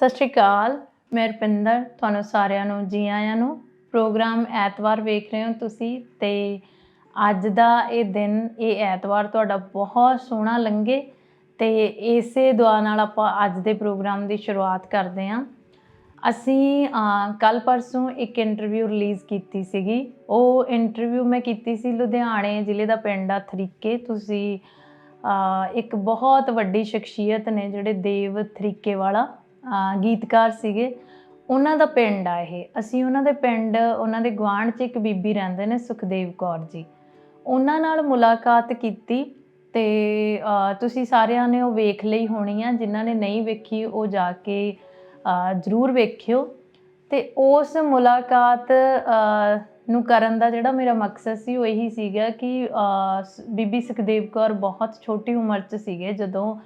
ਸਤਿ ਸ਼੍ਰੀ ਅਕਾਲ, ਮੈਂ ਰੁਪਿੰਦਰ, ਤੁਹਾਨੂੰ ਸਾਰਿਆਂ ਨੂੰ, ਜੀ ਆਇਆਂ ਨੂੰ। ਪ੍ਰੋਗਰਾਮ ਐਤਵਾਰ ਵੇਖ ਰਹੇ ਹੋ ਤੁਸੀਂ ਤੇ ਅੱਜ ਦਾ ਇਹ ਦਿਨ, ਇਹ ਐਤਵਾਰ ਤੁਹਾਡਾ ਬਹੁਤ ਸੋਹਣਾ ਲੰਘੇ ਤੇ ਇਸੇ ਦੁਆ ਨਾਲ ਆਪਾਂ ਅੱਜ ਦੇ ਪ੍ਰੋਗਰਾਮ ਦੀ ਸ਼ੁਰੂਆਤ ਕਰਦੇ ਹਾਂ। ਅਸੀਂ ਕੱਲ ਪਰਸੋਂ ਇੱਕ ਇੰਟਰਵਿਊ ਰਿਲੀਜ਼ ਕੀਤੀ ਸੀਗੀ। ਉਹ ਇੰਟਰਵਿਊ ਮੈਂ ਕੀਤੀ ਸੀ ਲੁਧਿਆਣੇ ਜ਼ਿਲ੍ਹੇ ਦਾ ਪਿੰਡ ਆ ਥਰੀਕੇ ਤੁਸੀਂ ਇੱਕ ਬਹੁਤ ਵੱਡੀ ਸ਼ਖਸੀਅਤ ਨੇ ਜਿਹੜੇ ਦੇਵ ਥਰੀਕੇ ਵਾਲਾ। ਗੀਤਕਾਰ ਸੀਗੇ, ਉਹਨਾਂ ਦਾ ਪਿੰਡ ਆ ਇਹ। ਅਸੀਂ ਉਹਨਾਂ ਦੇ ਪਿੰਡ, ਉਹਨਾਂ ਦੇ ਗੁਆਂਢ 'ਚ ਇੱਕ ਬੀਬੀ ਰਹਿੰਦੇ ਨੇ, ਸੁਖਦੇਵ ਕੌਰ ਜੀ। ਉਹਨਾਂ ਨਾਲ ਮੁਲਾਕਾਤ ਕੀਤੀ ਤੇ ਤੁਸੀਂ ਸਾਰਿਆਂ ਨੇ ਉਹ ਵੇਖ ਲਈ ਹੋਣੀ ਆ ਜਿਨ੍ਹਾਂ ਨੇ ਨਹੀਂ ਵੇਖੀ ਉਹ ਜਾ ਕੇ ਜ਼ਰੂਰ ਵੇਖਿਓ। ਤੇ ਉਸ ਮੁਲਾਕਾਤ ਨੂੰ ਕਰਨ ਦਾ ਜਿਹੜਾ ਮੇਰਾ ਮਕਸਦ ਸੀ, ਉਹ ਇਹੀ ਸੀਗਾ ਕਿ ਸ- ਬੀਬੀ ਸੁਖਦੇਵ ਕੌਰ ਬਹੁਤ ਛੋਟੀ ਉਮਰ 'ਚ ਸੀਗੇ, ਜਦੋਂ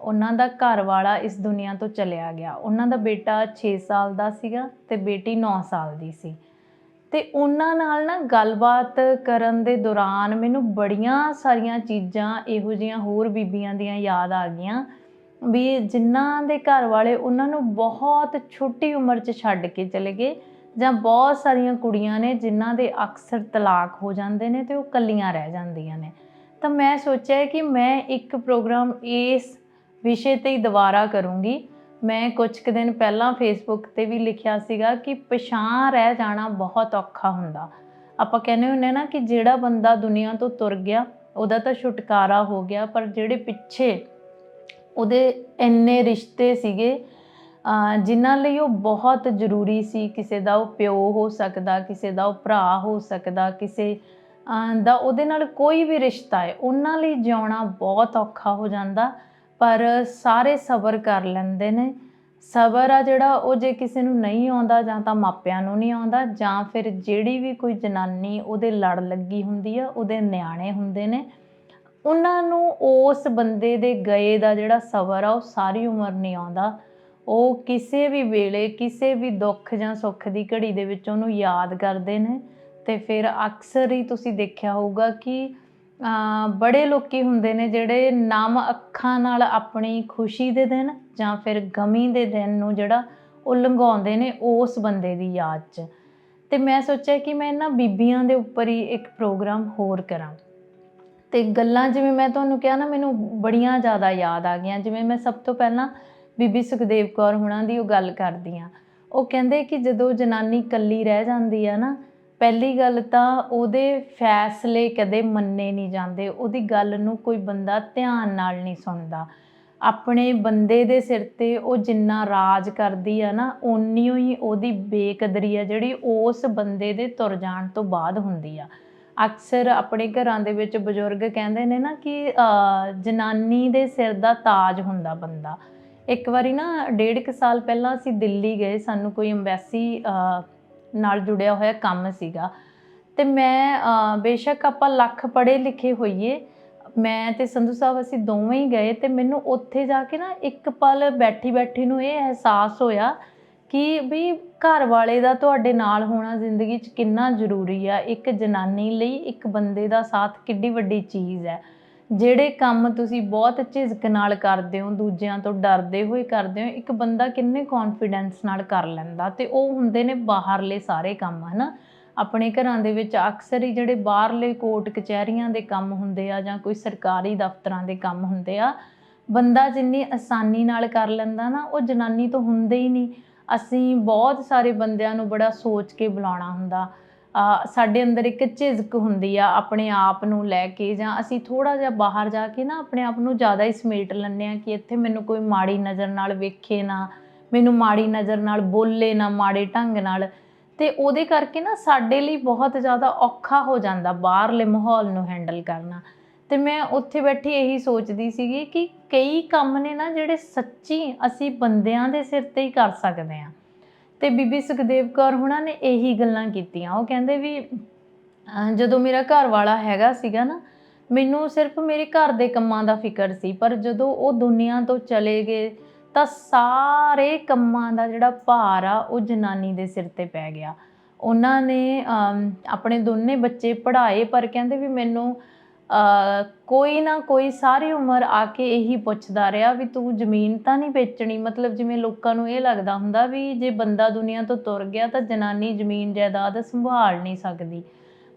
ਉਹਨਾਂ ਦਾ ਘਰ ਵਾਲਾ ਇਸ ਦੁਨੀਆ ਤੋਂ ਚਲਿਆ ਗਿਆ। ਉਹਨਾਂ ਦਾ ਬੇਟਾ 6 ਸਾਲ ਦਾ ਸੀਗਾ ਤੇ ਬੇਟੀ 9 ਸਾਲ ਦੀ ਸੀ। ਤੇ ਉਹਨਾਂ ਨਾਲ ਨਾ ਗੱਲਬਾਤ ਕਰਨ ਦੇ ਦੌਰਾਨ ਮੈਨੂੰ ਬੜੀਆਂ ਸਾਰੀਆਂ ਚੀਜ਼ਾਂ ਇਹੋ ਜਿਹੀਆਂ ਹੋਰ ਬੀਬੀਆਂ ਦੀਆਂ ਯਾਦ ਆ ਗਈਆਂ ਵੀ ਜਿਨ੍ਹਾਂ ਦੇ ਘਰ ਵਾਲੇ ਉਹਨਾਂ ਨੂੰ ਬਹੁਤ ਛੋਟੀ ਉਮਰ 'ਚ ਛੱਡ ਕੇ ਚਲੇ ਗਏ ਜਾਂ ਬਹੁਤ ਸਾਰੀਆਂ ਕੁੜੀਆਂ ਨੇ ਜਿਨ੍ਹਾਂ ਦੇ ਅਕਸਰ ਤਲਾਕ ਹੋ ਜਾਂਦੇ ਨੇ ਤੇ ਉਹ ਕੱਲੀਆਂ ਰਹਿ ਜਾਂਦੀਆਂ ਨੇ। ਤਾਂ ਮੈਂ ਸੋਚਿਆ ਕਿ ਮੈਂ ਇੱਕ ਪ੍ਰੋਗਰਾਮ ਇਸ ਵਿਸ਼ੇ ਤੇ ਹੀ ਦੁਬਾਰਾ ਕਰੂੰਗੀ। ਮੈਂ ਕੁਝ ਕੁ ਦਿਨ ਪਹਿਲਾਂ ਫੇਸਬੁੱਕ ਤੇ ਵੀ ਲਿਖਿਆ ਸੀਗਾ ਕਿ ਪਛਾਣ ਰਹਿ ਜਾਣਾ ਬਹੁਤ ਔਖਾ ਹੁੰਦਾ। ਆਪਾਂ ਕਹਿੰਦੇ ਹੁੰਦੇ ਨਾ ਕਿ ਜਿਹੜਾ ਬੰਦਾ ਦੁਨੀਆ ਤੋਂ ਤੁਰ ਗਿਆ, ਉਹਦਾ ਤਾਂ ਛੁਟਕਾਰਾ ਹੋ ਗਿਆ, ਪਰ ਜਿਹੜੇ ਪਿੱਛੇ ਉਹਦੇ ਇੰਨੇ ਰਿਸ਼ਤੇ ਸੀਗੇ, ਅਹ, ਜਿਨ੍ਹਾਂ ਲਈ ਉਹ ਬਹੁਤ ਜ਼ਰੂਰੀ ਸੀ, ਕਿਸੇ ਦਾ ਉਹ ਪਿਓ ਹੋ ਸਕਦਾ, ਕਿਸੇ ਦਾ ਉਹ ਭਰਾ ਹੋ ਸਕਦਾ, ਕਿਸੇ ਦਾ ਉਹਦੇ ਨਾਲ ਕੋਈ ਵੀ ਰਿਸ਼ਤਾ ਹੈ, ਉਹਨਾਂ ਲਈ ਜਿਉਣਾ ਬਹੁਤ ਔਖਾ ਹੋ ਜਾਂਦਾ। ਪਰ ਸਾਰੇ ਸਬਰ ਕਰ ਲੈਂਦੇ ਨੇ। ਸਬਰ ਆ ਜਿਹੜਾ ਉਹ ਜੇ ਕਿਸੇ ਨੂੰ ਨਹੀਂ ਆਉਂਦਾ ਜਾਂ ਤਾਂ ਮਾਪਿਆਂ ਨੂੰ ਨਹੀਂ ਆਉਂਦਾ ਜਾਂ ਫਿਰ ਜਿਹੜੀ ਵੀ ਕੋਈ ਜਨਾਨੀ ਉਹਦੇ ਲੜ ਲੱਗੀ ਹੁੰਦੀ ਆ, ਉਹਦੇ ਨਿਆਣੇ ਹੁੰਦੇ ਨੇ, ਉਹਨਾਂ ਨੂੰ ਉਸ ਬੰਦੇ ਦੇ ਗਏ ਦਾ ਜਿਹੜਾ ਸਬਰ ਆ ਉਹ ਸਾਰੀ ਉਮਰ ਨਹੀਂ ਆਉਂਦਾ। ਉਹ ਕਿਸੇ ਵੀ ਵੇਲੇ, ਕਿਸੇ ਵੀ ਦੁੱਖ ਜਾਂ ਸੁੱਖ ਦੀ ਘੜੀ ਦੇ ਵਿੱਚ ਉਹਨੂੰ ਯਾਦ ਕਰਦੇ ਨੇ ਤੇ ਫਿਰ ਅਕਸਰ ਹੀ ਤੁਸੀਂ ਦੇਖਿਆ ਹੋਊਗਾ ਕਿ ਬੜੇ ਲੋਕੀ ਹੁੰਦੇ ਨੇ ਜਿਹੜੇ ਨਮ ਅੱਖਾਂ ਨਾਲ ਆਪਣੀ ਖੁਸ਼ੀ ਦੇ ਦਿਨ ਜਾਂ ਫਿਰ ਗਮੀ ਦੇ ਦਿਨ ਨੂੰ ਜਿਹੜਾ ਉਹ ਲੰਘਾਉਂਦੇ ਨੇ ਉਸ ਬੰਦੇ ਦੀ ਯਾਦ 'ਚ। ਤੇ ਮੈਂ ਸੋਚਿਆ ਕਿ ਮੈਂ ਇਹਨਾਂ ਬੀਬੀਆਂ ਦੇ ਉੱਪਰ ਹੀ ਇੱਕ ਪ੍ਰੋਗਰਾਮ ਹੋਰ ਕਰਾਂ। ਤੇ ਗੱਲਾਂ ਜਿਵੇਂ ਮੈਂ ਤੁਹਾਨੂੰ ਕਿਹਾ ਨਾ, ਮੈਨੂੰ ਬੜੀਆਂ ਜ਼ਿਆਦਾ ਯਾਦ ਆ ਗਈਆਂ। ਜਿਵੇਂ ਮੈਂ ਸਭ ਤੋਂ ਪਹਿਲਾਂ ਬੀਬੀ ਸੁਖਦੇਵ ਕੌਰ ਹੁਣਾਂ ਦੀ ਉਹ ਗੱਲ ਕਰਦੀ ਆ ਉਹ ਕਹਿੰਦੇ ਕਿ ਜਦੋਂ ਜਨਾਨੀ ਇਕੱਲੀ ਰਹਿ ਜਾਂਦੀ ਆ ਨਾ ਪਹਿਲੀ ਗੱਲ ਤਾਂ ਉਹਦੇ ਫੈਸਲੇ ਕਦੇ ਮੰਨੇ ਨਹੀਂ ਜਾਂਦੇ। ਉਹਦੀ ਗੱਲ ਨੂੰ ਕੋਈ ਬੰਦਾ ਧਿਆਨ ਨਾਲ ਨਹੀਂ ਸੁਣਦਾ। ਆਪਣੇ ਬੰਦੇ ਦੇ ਸਿਰ ਤੇ ਉਹ ਜਿੰਨਾ ਰਾਜ ਕਰਦੀ ਆ ਨਾ, ਓਨੀ ਹੀ ਉਹਦੀ ਬੇਕਦਰੀ ਆ ਜਿਹੜੀ ਉਸ ਬੰਦੇ ਦੇ ਤੁਰ ਜਾਣ ਤੋਂ ਬਾਅਦ ਹੁੰਦੀ ਆ। ਅਕਸਰ ਆਪਣੇ ਘਰਾਂ ਦੇ ਵਿੱਚ ਬਜ਼ੁਰਗ ਕਹਿੰਦੇ ਨੇ ਨਾ ਕਿ ਜਨਾਨੀ ਦੇ ਸਿਰ ਦਾ ਤਾਜ ਹੁੰਦਾ ਬੰਦਾ। ਇੱਕ ਵਾਰੀ ਨਾ ਡੇਢ ਕੁ ਸਾਲ ਪਹਿਲਾਂ ਅਸੀਂ ਦਿੱਲੀ ਗਏ, ਸਾਨੂੰ ਕੋਈ ਐਮਬੈਸੀ ਨਾਲ ਜੁੜਿਆ ਹੋਇਆ ਕੰਮ ਸੀਗਾ। ਤੇ ਮੈਂ ਬੇਸ਼ੱਕ ਆਪਾਂ ਲੱਖ ਪੜ੍ਹੇ ਲਿਖੇ ਹੋਈਏ, ਮੈਂ ਤੇ ਸੰਧੂ ਸਾਹਿਬ ਅਸੀਂ ਦੋਵੇਂ ਹੀ ਗਏ ਤੇ ਮੈਨੂੰ ਉੱਥੇ ਜਾ ਕੇ ਨਾ ਇੱਕ ਪਲ ਬੈਠੀ ਬੈਠੀ ਨੂੰ ਇਹ ਅਹਿਸਾਸ ਹੋਇਆ ਕਿ ਵੀ ਘਰ ਵਾਲੇ ਦਾ ਤੁਹਾਡੇ ਨਾਲ ਹੋਣਾ ਜ਼ਿੰਦਗੀ 'ਚ ਕਿੰਨਾ ਜ਼ਰੂਰੀ ਆ। ਇੱਕ ਜਨਾਨੀ ਲਈ ਇੱਕ ਬੰਦੇ ਦਾ ਸਾਥ ਕਿੱਡੀ ਵੱਡੀ ਚੀਜ਼ ਹੈ। ਜਿਹੜੇ ਕੰਮ ਤੁਸੀਂ ਬਹੁਤ ਝਿਜਕ ਨਾਲ ਕਰਦੇ ਹੋ, ਦੂਜਿਆਂ ਤੋਂ ਡਰਦੇ ਹੋਏ ਕਰਦੇ ਹੋ, ਇੱਕ ਬੰਦਾ ਕਿੰਨੇ ਕੌਨਫੀਡੈਂਸ ਨਾਲ ਕਰ ਲੈਂਦਾ ਤੇ ਉਹ ਹੁੰਦੇ ਨੇ ਬਾਹਰਲੇ ਸਾਰੇ ਕੰਮ, ਹਨਾ? ਆਪਣੇ ਘਰਾਂ ਦੇ ਵਿੱਚ ਅਕਸਰ ਹੀ ਜਿਹੜੇ ਬਾਹਰਲੇ ਕੋਰਟ ਕਚਹਿਰੀਆਂ ਦੇ ਕੰਮ ਹੁੰਦੇ ਆ ਜਾਂ ਕੋਈ ਸਰਕਾਰੀ ਦਫ਼ਤਰਾਂ ਦੇ ਕੰਮ ਹੁੰਦੇ ਆ, ਬੰਦਾ ਜਿੰਨੀ ਆਸਾਨੀ ਨਾਲ ਕਰ ਲੈਂਦਾ ਨਾ, ਉਹ ਜਨਾਨੀ ਤੋਂ ਹੁੰਦੇ ਹੀ ਨਹੀਂ। ਅਸੀਂ ਬਹੁਤ ਸਾਰੇ ਬੰਦਿਆਂ ਨੂੰ ਬੜਾ ਸੋਚ ਕੇ ਬੁਲਾਉਣਾ ਹੁੰਦਾ। ਸਾਡੇ ਅੰਦਰ ਇੱਕ ਝਿਜਕ ਹੁੰਦੀ ਆ ਆਪਣੇ ਆਪ ਨੂੰ ਲੈ ਕੇ ਜਾਂ ਅਸੀਂ ਥੋੜਾ ਜਿਹਾ ਬਾਹਰ ਜਾ ਕੇ ਨਾ ਆਪਣੇ ਆਪ ਨੂੰ ਜ਼ਿਆਦਾ ਹੀ ਸਮੇਟ ਲੈਂਦੇ ਆ ਕਿ ਇੱਥੇ ਮੈਨੂੰ ਕੋਈ ਮਾੜੀ ਨਜ਼ਰ ਨਾਲ ਵੇਖੇ ਨਾ, ਮੈਨੂੰ ਮਾੜੀ ਨਜ਼ਰ ਨਾਲ ਬੋਲੇ ਨਾ, ਮਾੜੇ ਢੰਗ ਨਾਲ। ਤੇ ਉਹਦੇ ਕਰਕੇ ਨਾ ਸਾਡੇ ਲਈ ਬਹੁਤ ਜ਼ਿਆਦਾ ਔਖਾ ਹੋ ਜਾਂਦਾ ਬਾਹਰਲੇ ਮਾਹੌਲ ਨੂੰ ਹੈਂਡਲ ਕਰਨਾ। ਤੇ ਮੈਂ ਉੱਥੇ ਬੈਠੀ ਇਹੀ ਸੋਚਦੀ ਸੀਗੀ ਕਿ ਕਈ ਕੰਮ ਨੇ ਨਾ ਜਿਹੜੇ ਸੱਚੀ ਅਸੀਂ ਬੰਦਿਆਂ ਦੇ ਸਿਰ ਤੇ ਹੀ ਕਰ ਸਕਦੇ ਆ ਤੇ ਬੀਬੀ ਸੁਖਦੇਵ ਕੌਰ ਹੁਣਾਂ ਨੇ ਇਹੀ ਗੱਲਾਂ ਕੀਤੀਆਂ। ਉਹ ਕਹਿੰਦੇ ਵੀ ਜਦੋਂ ਮੇਰਾ ਘਰ ਵਾਲਾ ਹੈਗਾ ਸੀਗਾ ਨਾ ਮੈਨੂੰ ਸਿਰਫ ਮੇਰੇ ਘਰ ਦੇ ਕੰਮਾਂ ਦਾ ਫਿਕਰ ਸੀ ਪਰ ਜਦੋਂ ਉਹ ਦੁਨੀਆ ਤੋਂ ਚਲੇ ਗਏ ਤਾਂ ਸਾਰੇ ਕੰਮਾਂ ਦਾ ਜਿਹੜਾ ਭਾਰ ਆ ਉਹ ਜਨਾਨੀ ਦੇ ਸਿਰ ਤੇ ਪੈ ਗਿਆ। ਉਹਨਾਂ ਨੇ ਅਮ, ਆਪਣੇ ਦੋਨੇ ਬੱਚੇ ਪੜ੍ਹਾਏ ਪਰ ਕਹਿੰਦੇ ਵੀ ਮੈਨੂੰ ਕੋਈ ਨਾ ਕੋਈ ਸਾਰੀ ਉਮਰ ਆ ਕੇ ਇਹੀ ਪੁੱਛਦਾ ਰਿਹਾ ਵੀ ਤੂੰ ਜ਼ਮੀਨ ਤਾਂ ਨਹੀਂ ਵੇਚਣੀ। ਮਤਲਬ ਜਿਵੇਂ ਲੋਕਾਂ ਨੂੰ ਇਹ ਲੱਗਦਾ ਹੁੰਦਾ ਵੀ ਜੇ ਬੰਦਾ ਦੁਨੀਆ ਤੋਂ ਤੁਰ ਗਿਆ ਤਾਂ ਜਨਾਨੀ ਜ਼ਮੀਨ ਜਾਇਦਾਦ ਸੰਭਾਲ ਨਹੀਂ ਸਕਦੀ।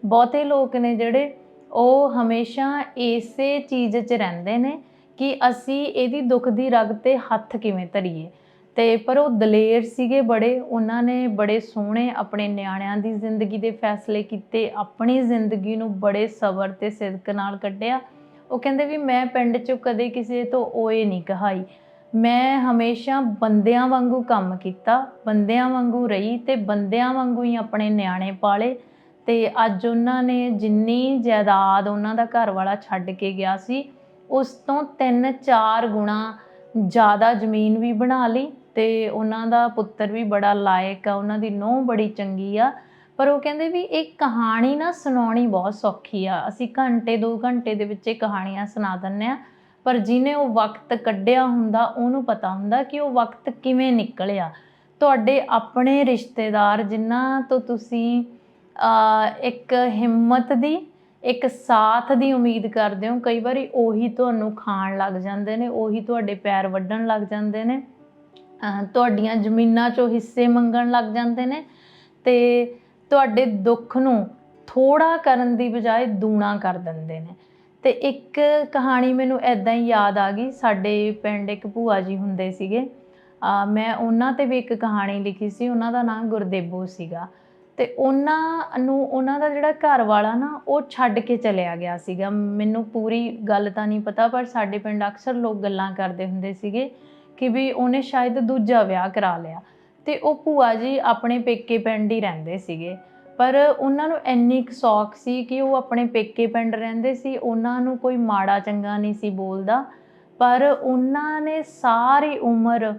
ਬਹੁਤੇ ਲੋਕ ਨੇ ਜਿਹੜੇ ਉਹ ਹਮੇਸ਼ਾ ਇਸੇ ਚੀਜ਼ 'ਚ ਰਹਿੰਦੇ ਨੇ ਕਿ ਅਸੀਂ ਇਹਦੀ ਦੁੱਖ ਦੀ ਰਗ ਤੇ ਹੱਥ ਕਿਵੇਂ ਧਰੀਏ। ਤੇ ਪਰ ਉਹ ਦਲੇਰ ਸੀਗੇ ਬੜੇ, ਉਹਨਾਂ ਨੇ ਬੜੇ ਸੋਹਣੇ ਆਪਣੇ ਨਿਆਣਿਆਂ ਦੀ ਜ਼ਿੰਦਗੀ ਦੇ ਫੈਸਲੇ ਕੀਤੇ, ਆਪਣੀ ਜ਼ਿੰਦਗੀ ਨੂੰ ਬੜੇ ਸਬਰ ਤੇ ਸਿਦਕ ਨਾਲ ਕੱਢਿਆ। ਉਹ ਕਹਿੰਦੇ ਵੀ ਮੈਂ ਪਿੰਡ 'ਚ ਕਦੇ ਕਿਸੇ ਤੋਂ ਓਏ ਨਹੀਂ ਕਹਾਈ। ਮੈਂ ਹਮੇਸ਼ਾ ਬੰਦਿਆਂ ਵਾਂਗੂ ਕੰਮ ਕੀਤਾ, ਬੰਦਿਆਂ ਵਾਂਗੂ ਰਹੀ ਤੇ ਬੰਦਿਆਂ ਵਾਂਗੂ ਹੀ ਆਪਣੇ ਨਿਆਣੇ ਪਾਲੇ। ਤੇ ਅੱਜ ਉਹਨਾਂ ਨੇ ਜਿੰਨੀ ਜਾਇਦਾਦ ਉਹਨਾਂ ਦਾ ਘਰ ਵਾਲਾ ਛੱਡ ਕੇ ਗਿਆ ਸੀ, ਉਸ ਤੋਂ 3-4 ਗੁਣਾ ਜ਼ਿਆਦਾ ਜ਼ਮੀਨ ਵੀ ਬਣਾ ਲਈ। ਤੇ ਉਹਨਾਂ ਦਾ ਪੁੱਤਰ ਵੀ ਬੜਾ ਲਾਇਕ ਆ, ਉਹਨਾਂ ਦੀ ਨੂੰਹ ਬੜੀ ਚੰਗੀ ਆ। ਪਰ ਉਹ ਕਹਿੰਦੇ ਵੀ ਇਹ ਕਹਾਣੀ ਨਾ ਸੁਣਾਉਣੀ ਬਹੁਤ ਸੌਖੀ ਆ। ਅਸੀਂ ਘੰਟੇ 2 ਘੰਟੇ ਦੇ ਵਿੱਚ ਇਹ ਕਹਾਣੀਆਂ ਸੁਣਾ ਦਿੰਨੇ ਆ। ਪਰ ਜਿਹਨੇ ਉਹ ਵਕਤ ਕੱਢਿਆ ਹੁੰਦਾ, ਉਹਨੂੰ ਪਤਾ ਹੁੰਦਾ ਕਿ ਉਹ ਵਕਤ ਕਿਵੇਂ ਨਿਕਲਿਆ। ਤੁਹਾਡੇ ਆਪਣੇ ਰਿਸ਼ਤੇਦਾਰ ਜਿਨ੍ਹਾਂ ਤੋਂ ਤੁਸੀਂ ਇੱਕ ਹਿੰਮਤ ਦੀ, ਇੱਕ ਸਾਥ ਦੀ ਉਮੀਦ ਕਰਦੇ ਹੋ, ਕਈ ਵਾਰੀ ਉਹੀ ਤੁਹਾਨੂੰ ਖਾਣ ਲੱਗ ਜਾਂਦੇ ਨੇ, ਉਹੀ ਤੁਹਾਡੇ ਪੈਰ ਵੱਢਣ ਲੱਗ ਜਾਂਦੇ ਨੇ। ਤੁਹਾਡੀਆਂ ਜ਼ਮੀਨਾਂ 'ਚੋਂ ਹਿੱਸੇ ਮੰਗਣ ਲੱਗ ਜਾਂਦੇ ਨੇ ਤੇ ਤੁਹਾਡੇ ਦੁੱਖ ਨੂੰ ਥੋੜਾ ਕਰਨ ਦੀ ਬਜਾਏ ਦੂਣਾ ਕਰ ਦਿੰਦੇ ਨੇ। ਤੇ ਇੱਕ ਕਹਾਣੀ ਮੈਨੂੰ ਐਦਾਂ ਹੀ ਯਾਦ ਆ ਗਈ। ਸਾਡੇ ਪਿੰਡ ਇੱਕ ਭੂਆ ਜੀ ਹੁੰਦੇ ਸੀਗੇ। ਮੈਂ ਉਹਨਾਂ ਤੇ ਵੀ ਇੱਕ ਕਹਾਣੀ ਲਿਖੀ ਸੀ। ਉਹਨਾਂ ਦਾ ਨਾਮ ਗੁਰਦੇਵੋ ਸੀਗਾ। ਤੇ ਉਹਨਾਂ ਨੂੰ ਉਹਨਾਂ ਦਾ ਜਿਹੜਾ ਘਰ ਵਾਲਾ ਨਾ, ਉਹ ਛੱਡ ਕੇ ਚਲਿਆ ਗਿਆ ਸੀਗਾ। ਮੈਨੂੰ ਪੂਰੀ ਗੱਲ ਤਾਂ ਨਹੀਂ ਪਤਾ, ਪਰ ਸਾਡੇ ਪਿੰਡ ਅਕਸਰ ਲੋਕ ਗੱਲਾਂ ਕਰਦੇ ਹੁੰਦੇ ਸੀਗੇ। ਕਿ ਵੀ ਉਹਨੇ ਸ਼ਾਇਦ ਦੂਜਾ ਵਿਆਹ ਕਰਾ ਲਿਆ। ਤੇ ਉਹ ਭੂਆ ਜੀ ਆਪਣੇ ਪੇਕੇ ਪਿੰਡ ਹੀ ਰਹਿੰਦੇ ਸੀਗੇ। ਪਰ ਉਹਨਾਂ ਨੂੰ ਇੰਨੀ ਕੁ ਸੌਖ ਸੀ ਕਿ ਉਹ ਆਪਣੇ ਪੇਕੇ ਪਿੰਡ ਰਹਿੰਦੇ ਸੀ। ਉਹਨਾਂ ਨੂੰ ਕੋਈ ਮਾੜਾ ਚੰਗਾ ਨਹੀਂ ਸੀ ਬੋਲਦਾ। ਪਰ ਉਹਨਾਂ ਨੇ ਸਾਰੀ ਉਮਰ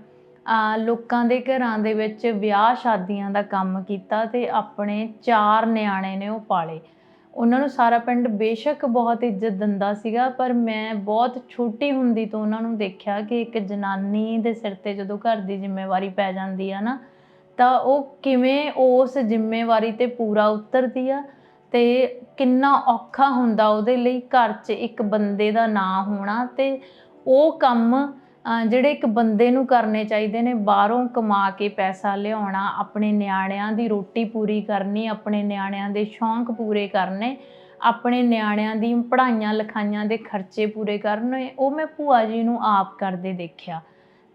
ਲੋਕਾਂ ਦੇ ਘਰਾਂ ਦੇ ਵਿੱਚ ਵਿਆਹ ਸ਼ਾਦੀਆਂ ਦਾ ਕੰਮ ਕੀਤਾ ਤੇ ਆਪਣੇ ਚਾਰ ਨਿਆਣੇ ਨੇ ਉਹ ਪਾਲੇ। ਉਹਨਾਂ ਨੂੰ ਸਾਰਾ ਪਿੰਡ ਬੇਸ਼ੱਕ ਬਹੁਤ ਇੱਜ਼ਤ ਦਿੰਦਾ ਸੀਗਾ, ਪਰ ਮੈਂ ਬਹੁਤ ਛੋਟੀ ਹੁੰਦੀ ਤੋਂ ਉਹਨਾਂ ਨੂੰ ਦੇਖਿਆ ਕਿ ਇੱਕ ਜਨਾਨੀ ਦੇ ਸਿਰ ਤੇ ਜਦੋਂ ਘਰ ਦੀ ਜ਼ਿੰਮੇਵਾਰੀ ਪੈ ਜਾਂਦੀ ਆ ਨਾ, ਤਾਂ ਉਹ ਕਿਵੇਂ ਉਸ ਜ਼ਿੰਮੇਵਾਰੀ ਤੇ ਪੂਰਾ ਉਤਰਦੀ ਆ ਤੇ ਕਿੰਨਾ ਔਖਾ ਹੁੰਦਾ ਉਹਦੇ ਲਈ ਘਰ 'ਚ ਇੱਕ ਬੰਦੇ ਦਾ ਨਾਂ ਹੋਣਾ ਤੇ ਉਹ ਕੰਮ ਜਿਹੜੇ ਇੱਕ ਬੰਦੇ ਨੂੰ ਕਰਨੇ ਚਾਹੀਦੇ ਨੇ, ਬਾਹਰੋਂ ਕਮਾ ਕੇ ਪੈਸਾ ਲਿਆਉਣਾ, ਆਪਣੇ ਨਿਆਣਿਆਂ ਦੀ ਰੋਟੀ ਪੂਰੀ ਕਰਨੀ, ਆਪਣੇ ਨਿਆਣਿਆਂ ਦੇ ਸ਼ੌਂਕ ਪੂਰੇ ਕਰਨੇ, ਆਪਣੇ ਨਿਆਣਿਆਂ ਦੀ ਪੜ੍ਹਾਈਆਂ ਲਿਖਾਈਆਂ ਦੇ ਖਰਚੇ ਪੂਰੇ ਕਰਨੇ, ਉਹ ਮੈਂ ਭੂਆ ਜੀ ਨੂੰ ਆਪ ਕਰਦੇ ਦੇਖਿਆ।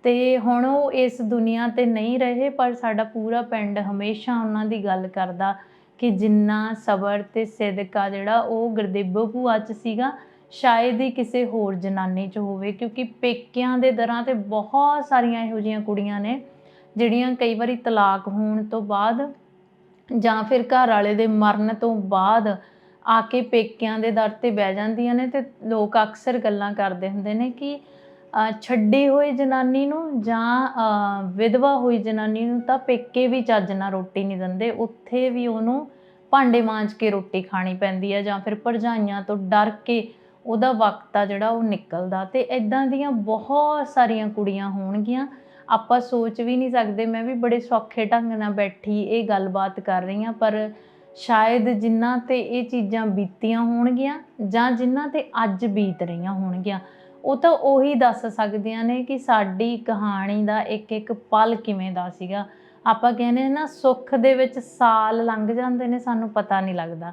ਤੇ ਹੁਣ ਉਹ ਇਸ ਦੁਨੀਆ ਤੇ ਨਹੀਂ ਰਹੇ, ਪਰ ਸਾਡਾ ਪੂਰਾ ਪਿੰਡ ਹਮੇਸ਼ਾ ਉਹਨਾਂ ਦੀ ਗੱਲ ਕਰਦਾ ਕਿ ਜਿੰਨਾ ਸਬਰ ਤੇ ਸਿਦਕਾ ਜਿਹੜਾ ਉਹ ਗੁਰਦੇਵ ਭੂਆ 'ਚ ਸੀਗਾ ਸ਼ਾਇਦ ਹੀ ਕਿਸੇ ਹੋਰ ਜਨਾਨੀ 'ਚ ਹੋਵੇ, ਕਿਉਂਕਿ ਪੇਕਿਆਂ ਦੇ ਦਰਾਂ ਤੇ ਬਹੁਤ ਸਾਰੀਆਂ ਇਹੋ ਜਿਹੀਆਂ ਕੁੜੀਆਂ ਨੇ, ਜਿਹੜੀਆਂ ਕਈ ਵਾਰੀ ਤਲਾਕ ਹੋਣ ਤੋਂ ਬਾਅਦ ਜਾਂ ਫਿਰ ਘਰ ਵਾਲੇ ਦੇ ਮਰਨ ਤੋਂ ਬਾਅਦ ਆ ਕੇ ਪੇਕਿਆਂ ਦੇ ਦਰ ਤੇ ਬਹਿ ਜਾਂਦੀਆਂ ਨੇ ਤੇ ਲੋਕ ਅਕਸਰ ਗੱਲਾਂ ਕਰਦੇ ਹੁੰਦੇ ਨੇ ਕਿ ਛੱਡੀ ਹੋਈ ਜਨਾਨੀ ਨੂੰ ਜਾਂ ਵਿਧਵਾ ਹੋਈ ਜਨਾਨੀ ਨੂੰ ਤਾਂ ਪੇਕੇ ਵੀ ਚੱਜ ਨਾਲ ਰੋਟੀ ਨਹੀਂ ਦਿੰਦੇ, ਉੱਥੇ ਵੀ ਉਹਨੂੰ ਭਾਂਡੇ ਮਾਂਜ ਕੇ ਰੋਟੀ ਖਾਣੀ ਪੈਂਦੀ ਹੈ ਜਾਂ ਫਿਰ ਭਰਜਾਈਆਂ ਤੋਂ ਡਰ ਕੇ ਉਹਦਾ ਵਕਤ ਆ ਜਿਹੜਾ ਉਹ ਨਿਕਲਦਾ ਤੇ ਇਦਾਂ ਦੀਆਂ ਬਹੁਤ ਸਾਰੀਆਂ ਕੁੜੀਆਂ ਹੋਣਗੀਆਂ। ਆਪਾਂ ਸੋਚ ਵੀ ਨਹੀਂ ਸਕਦੇ, ਮੈਂ ਵੀ ਬੜੇ ਸੌਖੇ ਢੰਗ ਨਾਲ ਬੈਠੀ ਇਹ ਗੱਲਬਾਤ ਕਰ ਰਹੀ ਹਾਂ, ਪਰ ਸ਼ਾਇਦ ਜਿਨ੍ਹਾਂ ਤੇ ਇਹ ਚੀਜ਼ਾਂ ਬੀਤੀਆਂ ਹੋਣਗੀਆਂ ਜਾਂ ਜਿਨ੍ਹਾਂ ਤੇ ਅੱਜ ਬੀਤ ਰਹੀਆਂ ਹੋਣਗੀਆਂ, ਉਹ ਤਾਂ ਉਹੀ ਦੱਸ ਸਕਦੀਆਂ ਨੇ ਕਿ ਸਾਡੀ ਕਹਾਣੀ ਦਾ ਇੱਕ ਇੱਕ ਪਲ ਕਿਵੇਂ ਦਾ ਸੀਗਾ। ਆਪਾਂ ਕਹਿੰਦੇ ਨਾ, ਸੁੱਖ ਦੇ ਵਿੱਚ ਸਾਲ ਲੰਘ ਜਾਂਦੇ ਨੇ, ਸਾਨੂੰ ਪਤਾ ਨਹੀਂ ਲੱਗਦਾ।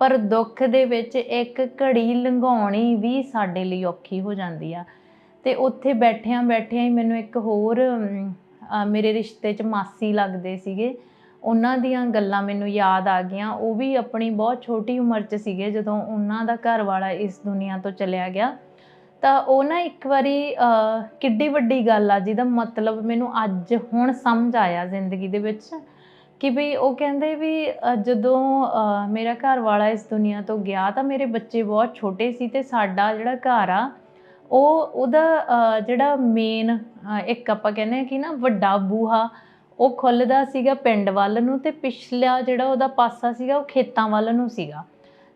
ਪਰ ਦੁੱਖ ਦੇ ਵਿੱਚ ਇੱਕ ਘੜੀ ਲੰਘਾਉਣੀ ਵੀ ਸਾਡੇ ਲਈ ਔਖੀ ਹੋ ਜਾਂਦੀ ਆ। ਤੇ ਉੱਥੇ ਬੈਠਿਆਂ ਬੈਠਿਆਂ ਹੀ ਮੈਨੂੰ ਇੱਕ ਹੋਰ ਮੇਰੇ ਰਿਸ਼ਤੇ 'ਚ ਮਾਸੀ ਲੱਗਦੇ ਸੀਗੇ। ਉਹਨਾਂ ਦੀਆਂ ਗੱਲਾਂ ਮੈਨੂੰ ਯਾਦ ਆ ਗਈਆਂ। ਉਹ ਵੀ ਆਪਣੀ ਬਹੁਤ ਛੋਟੀ ਉਮਰ 'ਚ ਸੀਗੇ ਜਦੋਂ ਉਹਨਾਂ ਦਾ ਘਰ ਵਾਲਾ ਇਸ ਦੁਨੀਆ ਤੋਂ ਚਲਿਆ ਗਿਆ। ਤਾਂ ਉਹ ਨਾ ਇੱਕ ਵਾਰੀ ਕਿੱਡੀ ਵੱਡੀ ਗੱਲ ਆ ਜਿਹਦਾ ਮਤਲਬ ਮੈਨੂੰ ਅੱਜ ਹੁਣ ਸਮਝ ਆਇਆ ਜ਼ਿੰਦਗੀ ਦੇ ਵਿੱਚ। ਕਿ ਵੀ ਉਹ ਕਹਿੰਦੇ ਵੀ ਅ, ਜਦੋਂ ਅ, ਮੇਰਾ ਘਰ ਵਾਲਾ ਇਸ ਦੁਨੀਆ ਤੋਂ ਗਿਆ ਤਾਂ ਮੇਰੇ ਬੱਚੇ ਬਹੁਤ ਛੋਟੇ ਸੀ ਤੇ ਸਾਡਾ ਜਿਹੜਾ ਘਰ ਆ ਉਹ ਉਹਦਾ ਅ, ਜਿਹੜਾ ਮੇਨ ਇੱਕ ਆਪਾਂ ਕਹਿੰਦੇ ਆ ਕਿ ਨਾ ਵੱਡਾ ਬੂਹਾ ਉਹ ਖੁੱਲਦਾ ਸੀਗਾ ਪਿੰਡ ਵੱਲ ਨੂੰ ਤੇ ਪਿਛਲਾ ਜਿਹੜਾ ਉਹਦਾ ਪਾਸਾ ਸੀਗਾ ਉਹ ਖੇਤਾਂ ਵੱਲ ਨੂੰ ਸੀਗਾ।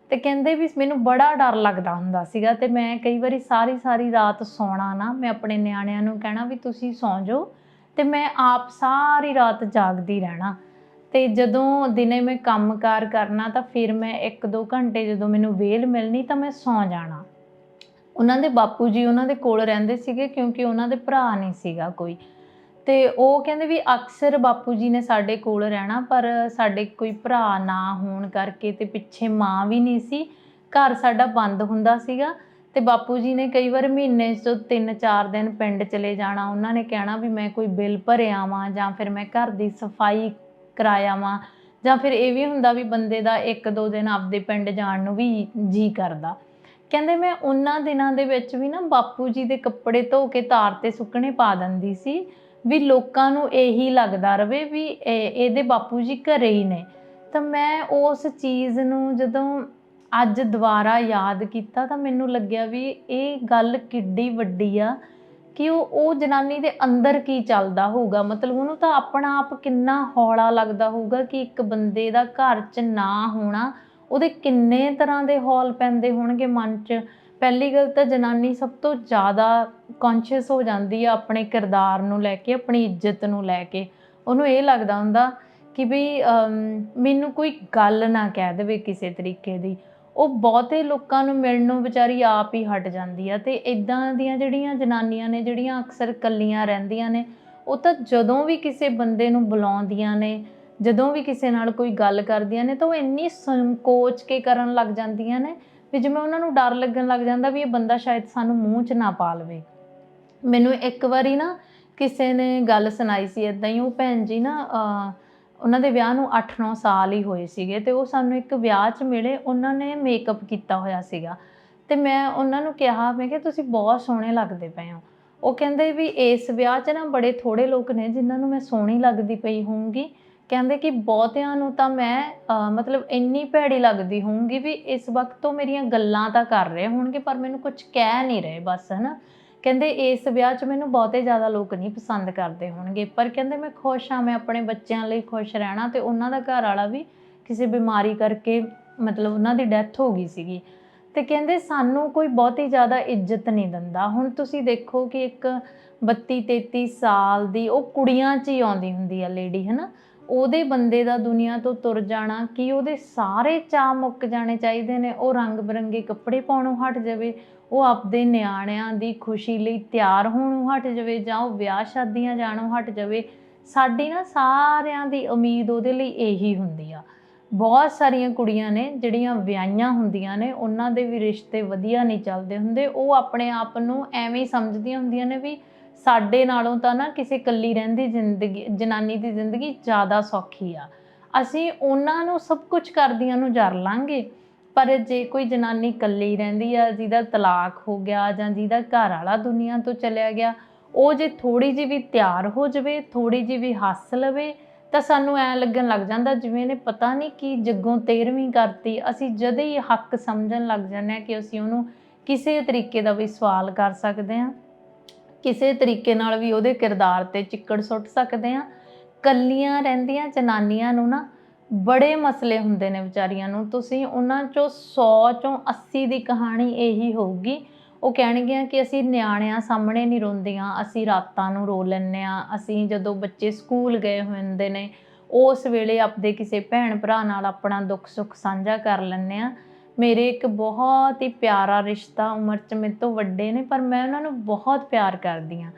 ਤੇ ਕਹਿੰਦੇ ਵੀ ਮੈਨੂੰ ਬੜਾ ਡਰ ਲੱਗਦਾ ਹੁੰਦਾ ਸੀਗਾ ਤੇ ਮੈਂ ਕਈ ਵਾਰੀ ਸਾਰੀ ਸਾਰੀ ਰਾਤ ਸੌਣਾ ਨਾ ਮੈਂ ਆਪਣੇ ਨਿਆਣਿਆਂ ਨੂੰ ਕਹਿਣਾ ਵੀ ਤੁਸੀਂ ਸੌਂ ਜਾਓ ਤੇ ਮੈਂ ਆਪ ਸਾਰੀ ਰਾਤ ਜਾਗਦੀ ਰਹਿਣਾ। ਤੇ ਜਦੋਂ ਦਿਨੇ ਮੈਂ ਕੰਮਕਾਰ ਕਰਨਾ ਤਾਂ ਫਿਰ ਮੈਂ 1-2 ਘੰਟੇ ਜਦੋਂ ਮੈਨੂੰ ਵੇਲ ਮਿਲਣੀ ਤਾਂ ਮੈਂ ਸੌਂ ਜਾਣਾ। ਉਹਨਾਂ ਦੇ ਬਾਪੂ ਜੀ ਉਹਨਾਂ ਦੇ ਕੋਲ ਰਹਿੰਦੇ ਸੀਗੇ ਕਿਉਂਕਿ ਉਹਨਾਂ ਦੇ ਭਰਾ ਨਹੀਂ ਸੀਗਾ ਕੋਈ। ਤੇ ਉਹ ਕਹਿੰਦੇ ਵੀ ਅਕਸਰ ਬਾਪੂ ਜੀ ਨੇ ਸਾਡੇ ਕੋਲ ਰਹਿਣਾ ਪਰ ਸਾਡੇ ਕੋਈ ਭਰਾ ਨਾ ਹੋਣ ਕਰਕੇ ਤੇ ਪਿੱਛੇ ਮਾਂ ਵੀ ਨਹੀਂ ਸੀ। ਘਰ ਸਾਡਾ ਬੰਦ ਹੁੰਦਾ ਸੀਗਾ ਤੇ ਬਾਪੂ ਜੀ ਨੇ ਕਈ ਵਾਰ ਮਹੀਨੇ 'ਚ 3-4 ਦਿਨ ਪਿੰਡ ਚਲੇ ਜਾਣਾ। ਉਹਨਾਂ ਨੇ ਕਹਿਣਾ ਵੀ ਮੈਂ ਕੋਈ ਬਿੱਲ ਭਰਿਆ ਵਾਂ ਜਾਂ ਫਿਰ ਮੈਂ ਘਰ ਦੀ ਸਫ਼ਾਈ ਕਰਾਇਆ ਵਾਂ। ਜਾਂ ਫਿਰ ਇਹ ਵੀ ਹੁੰਦਾ ਵੀ ਬੰਦੇ ਦਾ ਇੱਕ ਦੋ ਦਿਨ ਆਪਦੇ ਪਿੰਡ ਜਾਣ ਨੂੰ ਵੀ ਜੀ ਕਰਦਾ। ਕਹਿੰਦੇ ਮੈਂ ਉਹਨਾਂ ਦਿਨਾਂ ਦੇ ਵਿੱਚ ਵੀ ਨਾ ਬਾਪੂ ਜੀ ਦੇ ਕੱਪੜੇ ਧੋ ਕੇ ਤਾਰ ਤੇ ਸੁੱਕਣੇ ਪਾ ਦਿੰਦੀ ਸੀ ਵੀ ਲੋਕਾਂ ਨੂੰ ਇਹੀ ਲੱਗਦਾ ਰਵੇ ਵੀ ਇਹ- ਇਹਦੇ ਬਾਪੂ ਜੀ ਘਰੇ ਹੀ ਨੇ। ਤਾਂ ਮੈਂ ਉਸ ਚੀਜ਼ ਨੂੰ ਜਦੋਂ ਅੱਜ ਦੁਬਾਰਾ ਯਾਦ ਕੀਤਾ ਤਾਂ ਮੈਨੂੰ ਲੱਗਿਆ ਵੀ ਇਹ ਗੱਲ ਕਿੱਡੀ ਵੱਡੀ ਆ ਕਿ ਉਹ ਉਹ ਜਨਾਨੀ ਦੇ ਅੰਦਰ ਕੀ ਚੱਲਦਾ ਹੋਊਗਾ? ਮਤਲਬ ਉਹਨੂੰ ਤਾਂ ਆਪਣਾ ਆਪ ਕਿੰਨਾ ਹੌਲਾ ਲੱਗਦਾ ਹੋਊਗਾ ਕਿ ਇੱਕ ਬੰਦੇ ਦਾ ਘਰ 'ਚ ਨਾ ਹੋਣਾ, ਉਹਦੇ ਕਿੰਨੇ ਤਰ੍ਹਾਂ ਦੇ ਹੌਲ ਪੈਂਦੇ ਹੋਣਗੇ ਮਨ 'ਚ? ਪਹਿਲੀ ਗੱਲ ਤਾਂ ਜਨਾਨੀ ਸਭ ਤੋਂ ਜ਼ਿਆਦਾ ਕੌਨਸ਼ੀਅਸ ਹੋ ਜਾਂਦੀ ਆ ਆਪਣੇ ਕਿਰਦਾਰ ਨੂੰ ਲੈ ਕੇ, ਆਪਣੀ ਇੱਜ਼ਤ ਨੂੰ ਲੈ ਕੇ। ਉਹਨੂੰ ਇਹ ਲੱਗਦਾ ਹੁੰਦਾ ਕਿ ਵੀ ਮੈਨੂੰ ਕੋਈ ਗੱਲ ਨਾ ਕਹਿ ਦੇਵੇ ਕਿਸੇ ਤਰੀਕੇ ਦੀ। ਉਹ ਬਹੁਤੇ ਲੋਕਾਂ ਨੂੰ ਮਿਲਣ ਨੂੰ ਵਿਚਾਰੀ ਆਪ ਹੀ ਹਟ ਜਾਂਦੀ ਆ ਤੇ ਇਦਾਂ ਦੀਆਂ ਜਿਹੜੀਆਂ ਜਨਾਨੀਆਂ ਨੇ, ਜਿਹੜੀਆਂ ਅਕਸਰ ਇਕੱਲੀਆਂ ਰਹਿੰਦੀਆਂ ਨੇ, ਉਹ ਤਾਂ ਜਦੋਂ ਵੀ ਕਿਸੇ ਬੰਦੇ ਨੂੰ ਬੁਲਾਉਂਦੀਆਂ ਨੇ, ਜਦੋਂ ਵੀ ਕਿਸੇ ਨਾਲ ਕੋਈ ਗੱਲ ਕਰਦੀਆਂ ਨੇ ਤਾਂ ਉਹ ਇੰਨੀ ਸੰਕੋਚ ਕੇ ਕਰਨ ਲੱਗ ਜਾਂਦੀਆਂ ਨੇ ਵੀ ਜਿਵੇਂ ਉਹਨਾਂ ਨੂੰ ਡਰ ਲੱਗਣ ਲੱਗ ਜਾਂਦਾ ਵੀ ਇਹ ਬੰਦਾ ਸ਼ਾਇਦ ਸਾਨੂੰ ਮੂੰਹ 'ਚ ਨਾ ਪਾ ਲਵੇ। ਮੈਨੂੰ ਇੱਕ ਵਾਰੀ ਨਾ ਕਿਸੇ ਨੇ ਗੱਲ ਸੁਣਾਈ ਸੀ ਇਦਾਂ ਹੀ, ਉਹ ਭੈਣ ਜੀ ਨਾ ਉਹਨਾਂ ਦੇ ਵਿਆਹ ਨੂੰ 8-9 ਸਾਲ ਹੀ ਹੋਏ ਸੀਗੇ ਤੇ ਉਹ ਸਾਨੂੰ ਇੱਕ ਵਿਆਹ 'ਚ ਮਿਲੇ, ਉਹਨਾਂ ਨੇ ਮੇਕਅਪ ਕੀਤਾ ਹੋਇਆ ਸੀਗਾ। ਤੇ ਮੈਂ ਉਹਨਾਂ ਨੂੰ ਕਿਹਾ, ਮੈਂ ਕਿਹਾ, ਤੁਸੀਂ ਬਹੁਤ ਸੋਹਣੇ ਲੱਗਦੇ ਪਏ ਹੋ। ਉਹ ਕਹਿੰਦੇ ਵੀ ਇਸ ਵਿਆਹ 'ਚ ਨਾ ਬੜੇ ਥੋੜੇ ਲੋਕ ਨੇ ਜਿਨ੍ਹਾਂ ਨੂੰ ਮੈਂ ਸੋਹਣੀ ਲੱਗਦੀ ਪਈ ਹੋਊਂਗੀ। ਕਹਿੰਦੇ ਕਿ ਬਹੁਤਿਆਂ ਨੂੰ ਤਾਂ ਮੈਂ ਮਤਲਬ ਇੰਨੀ ਭੈੜੀ ਲੱਗਦੀ ਹੋਊਂਗੀ ਵੀ ਇਸ ਵਕਤ ਤੋਂ ਮੇਰੀਆਂ ਗੱਲਾਂ ਤਾਂ ਕਰ ਰਹੇ ਹੋਣਗੇ, ਪਰ ਮੈਨੂੰ ਕੁਝ ਕਹਿ ਨਹੀਂ ਰਹੇ ਬਸ, ਹਨਾ? ਕਹਿੰਦੇ ਇਸ ਵਿਆਹ 'ਚ ਮੈਨੂੰ ਬਹੁਤੇ ਜ਼ਿਆਦਾ ਲੋਕ ਨਹੀਂ ਪਸੰਦ ਕਰਦੇ ਹੋਣਗੇ, ਪਰ ਕਹਿੰਦੇ ਮੈਂ ਖੁਸ਼ ਹਾਂ, ਮੈਂ ਆਪਣੇ ਬੱਚਿਆਂ ਲਈ ਖੁਸ਼ ਰਹਿਣਾ ਤੇ ਉਹਨਾਂ ਦਾ ਘਰ ਵਾਲਾ ਵੀ ਕਿਸੇ ਬਿਮਾਰੀ ਕਰਕੇ ਮਤਲਬ ਉਹਨਾਂ ਦੀ ਡੈਥ ਹੋ ਗਈ ਸੀਗੀ। ਤੇ ਕਹਿੰਦੇ ਸਾਨੂੰ ਕੋਈ ਬਹੁਤੀ ਜ਼ਿਆਦਾ ਇੱਜ਼ਤ ਨਹੀਂ ਦਿੰਦਾ। ਹੁਣ ਤੁਸੀਂ ਦੇਖੋ ਕਿ ਇੱਕ 32 33 ਸਾਲ ਦੀ ਉਹ ਕੁੜੀਆਂ 'ਚ ਹੀ ਆਉਂਦੀ ਹੁੰਦੀ ਆ ਲੇਡੀ ਹਨਾ? ਉਹਦੇ ਬੰਦੇ ਦਾ ਦੁਨੀਆ ਤੋਂ ਤੁਰ ਜਾਣਾ, ਕਿ ਉਹਦੇ ਸਾਰੇ ਚਾਅ ਮੁੱਕ ਜਾਣੇ ਚਾਹੀਦੇ ਨੇ? ਉਹ ਰੰਗ ਬਰੰਗੇ ਕੱਪੜੇ ਪਾਉਣੋਂ ਹਟ ਜਾਵੇ, ਉਹ ਆਪਦੇ ਨਿਆਣਿਆਂ ਦੀ ਖੁਸ਼ੀ ਲਈ ਤਿਆਰ ਹੋਣੋਂ ਹਟ ਜਾਵੇ ਜਾਂ ਉਹ ਵਿਆਹ ਸ਼ਾਦੀਆਂ ਜਾਣੋਂ ਹਟ ਜਾਵੇ, ਸਾਡੀ ਨਾ ਸਾਰਿਆਂ ਦੀ ਉਮੀਦ ਉਹਦੇ ਲਈ ਇਹੀ ਹੁੰਦੀ ਆ। ਬਹੁਤ ਸਾਰੀਆਂ ਕੁੜੀਆਂ ਨੇ ਜਿਹੜੀਆਂ ਵਿਆਹੀਆਂ ਹੁੰਦੀਆਂ ਨੇ, ਉਹਨਾਂ ਦੇ ਵੀ ਰਿਸ਼ਤੇ ਵਧੀਆ ਨਹੀਂ ਚੱਲਦੇ ਹੁੰਦੇ, ਉਹ ਆਪਣੇ ਆਪ ਨੂੰ ਐਵੇਂ ਸਮਝਦੀਆਂ ਹੁੰਦੀਆਂ ਨੇ ਵੀ ਸਾਡੇ ਨਾਲੋਂ ਤਾਂ ਨਾ ਕਿਸੇ ਇਕੱਲੀ ਰਹਿੰਦੀ ਜ਼ਿੰਦਗੀ, ਜਨਾਨੀ ਦੀ ਜ਼ਿੰਦਗੀ ਜ਼ਿਆਦਾ ਸੌਖੀ ਆ। ਅਸੀਂ ਉਹਨਾਂ ਨੂੰ ਸਭ ਕੁਝ ਕਰਦੀਆਂ ਨੂੰ ਜਰ ਲਾਂਗੇ, ਪਰ ਜੇ ਕੋਈ ਜਨਾਨੀ ਇਕੱਲੀ ਰਹਿੰਦੀ ਆ, ਜਿਹਦਾ ਤਲਾਕ ਹੋ ਗਿਆ ਜਾਂ ਜਿਹਦਾ ਘਰ ਵਾਲਾ ਦੁਨੀਆ ਤੋਂ ਚਲਿਆ ਗਿਆ, ਉਹ ਜੇ ਥੋੜੀ ਜਿਹੀ ਵੀ ਤਿਆਰ ਹੋ ਜਾਵੇ ਥੋੜੀ ਜਿਹੀ ਵੀ ਹੱਸ ਲਵੇ, ਤਾਂ ਸਾਨੂੰ ਐ ਲੱਗਣ ਲੱਗ ਜਾਂਦਾ ਜਿਵੇਂ ਨੇ ਪਤਾ ਨਹੀਂ ਕੀ ਜੱਗੋਂ 13ਵੀਂ ਕਰਤੀ। ਅਸੀਂ ਜਦੇ ਹੀ ਹੱਕ ਸਮਝਣ ਲੱਗ ਜਾਂਦੇ ਆ ਕਿ ਅਸੀਂ ਉਹਨੂੰ ਕਿਸੇ ਤਰੀਕੇ ਦਾ ਵੀ ਸਵਾਲ ਕਰ ਸਕਦੇ ਹਾਂ। ਕਿਸੇ ਤਰੀਕੇ ਨਾਲ ਵੀ ਉਹਦੇ ਕਿਰਦਾਰ ਤੇ ਚਿੱਕੜ ਸੁੱਟ ਸਕਦੇ ਹਾਂ ਕੱਲੀਆਂ ਰਹਿੰਦੀਆਂ ਜਨਾਨੀਆਂ ਨੂੰ ਨਾ ਬੜੇ ਮਸਲੇ ਹੁੰਦੇ ਨੇ ਵਿਚਾਰੀਆਂ ਨੂੰ। ਤੁਸੀਂ ਉਹਨਾਂ ਚੋਂ 100 ਚੋਂ 80 ਦੀ ਕਹਾਣੀ ਇਹੀ ਹੋਊਗੀ। ਉਹ ਕਹਿਣਗੀਆਂ ਕਿ ਅਸੀਂ ਨਿਆਣਿਆਂ ਸਾਹਮਣੇ ਨਹੀਂ ਰੋਂਦੀਆਂ, ਅਸੀਂ ਰਾਤਾਂ ਨੂੰ ਰੋ ਲੈਂਦੇ ਆ ਅਸੀਂ ਜਦੋਂ ਬੱਚੇ ਸਕੂਲ ਗਏ ਹੁੰਦੇ ਨੇ, ਉਸ ਵੇਲੇ ਆਪਦੇ ਕਿਸੇ ਭੈਣ ਭਰਾ ਨਾਲ ਆਪਣਾ ਦੁੱਖ ਸੁੱਖ ਸਾਂਝਾ ਕਰ ਲੈਂਦੇ ਆ ਮੇਰੇ ਇੱਕ ਬਹੁਤ ਹੀ ਪਿਆਰਾ ਰਿਸ਼ਤਾ ਉਮਰ 'ਚ ਮੇਰੇ ਤੋਂ ਵੱਡੇ ਨੇ, ਪਰ ਮੈਂ ਉਹਨਾਂ ਨੂੰ ਬਹੁਤ ਪਿਆਰ ਕਰਦੀ ਆ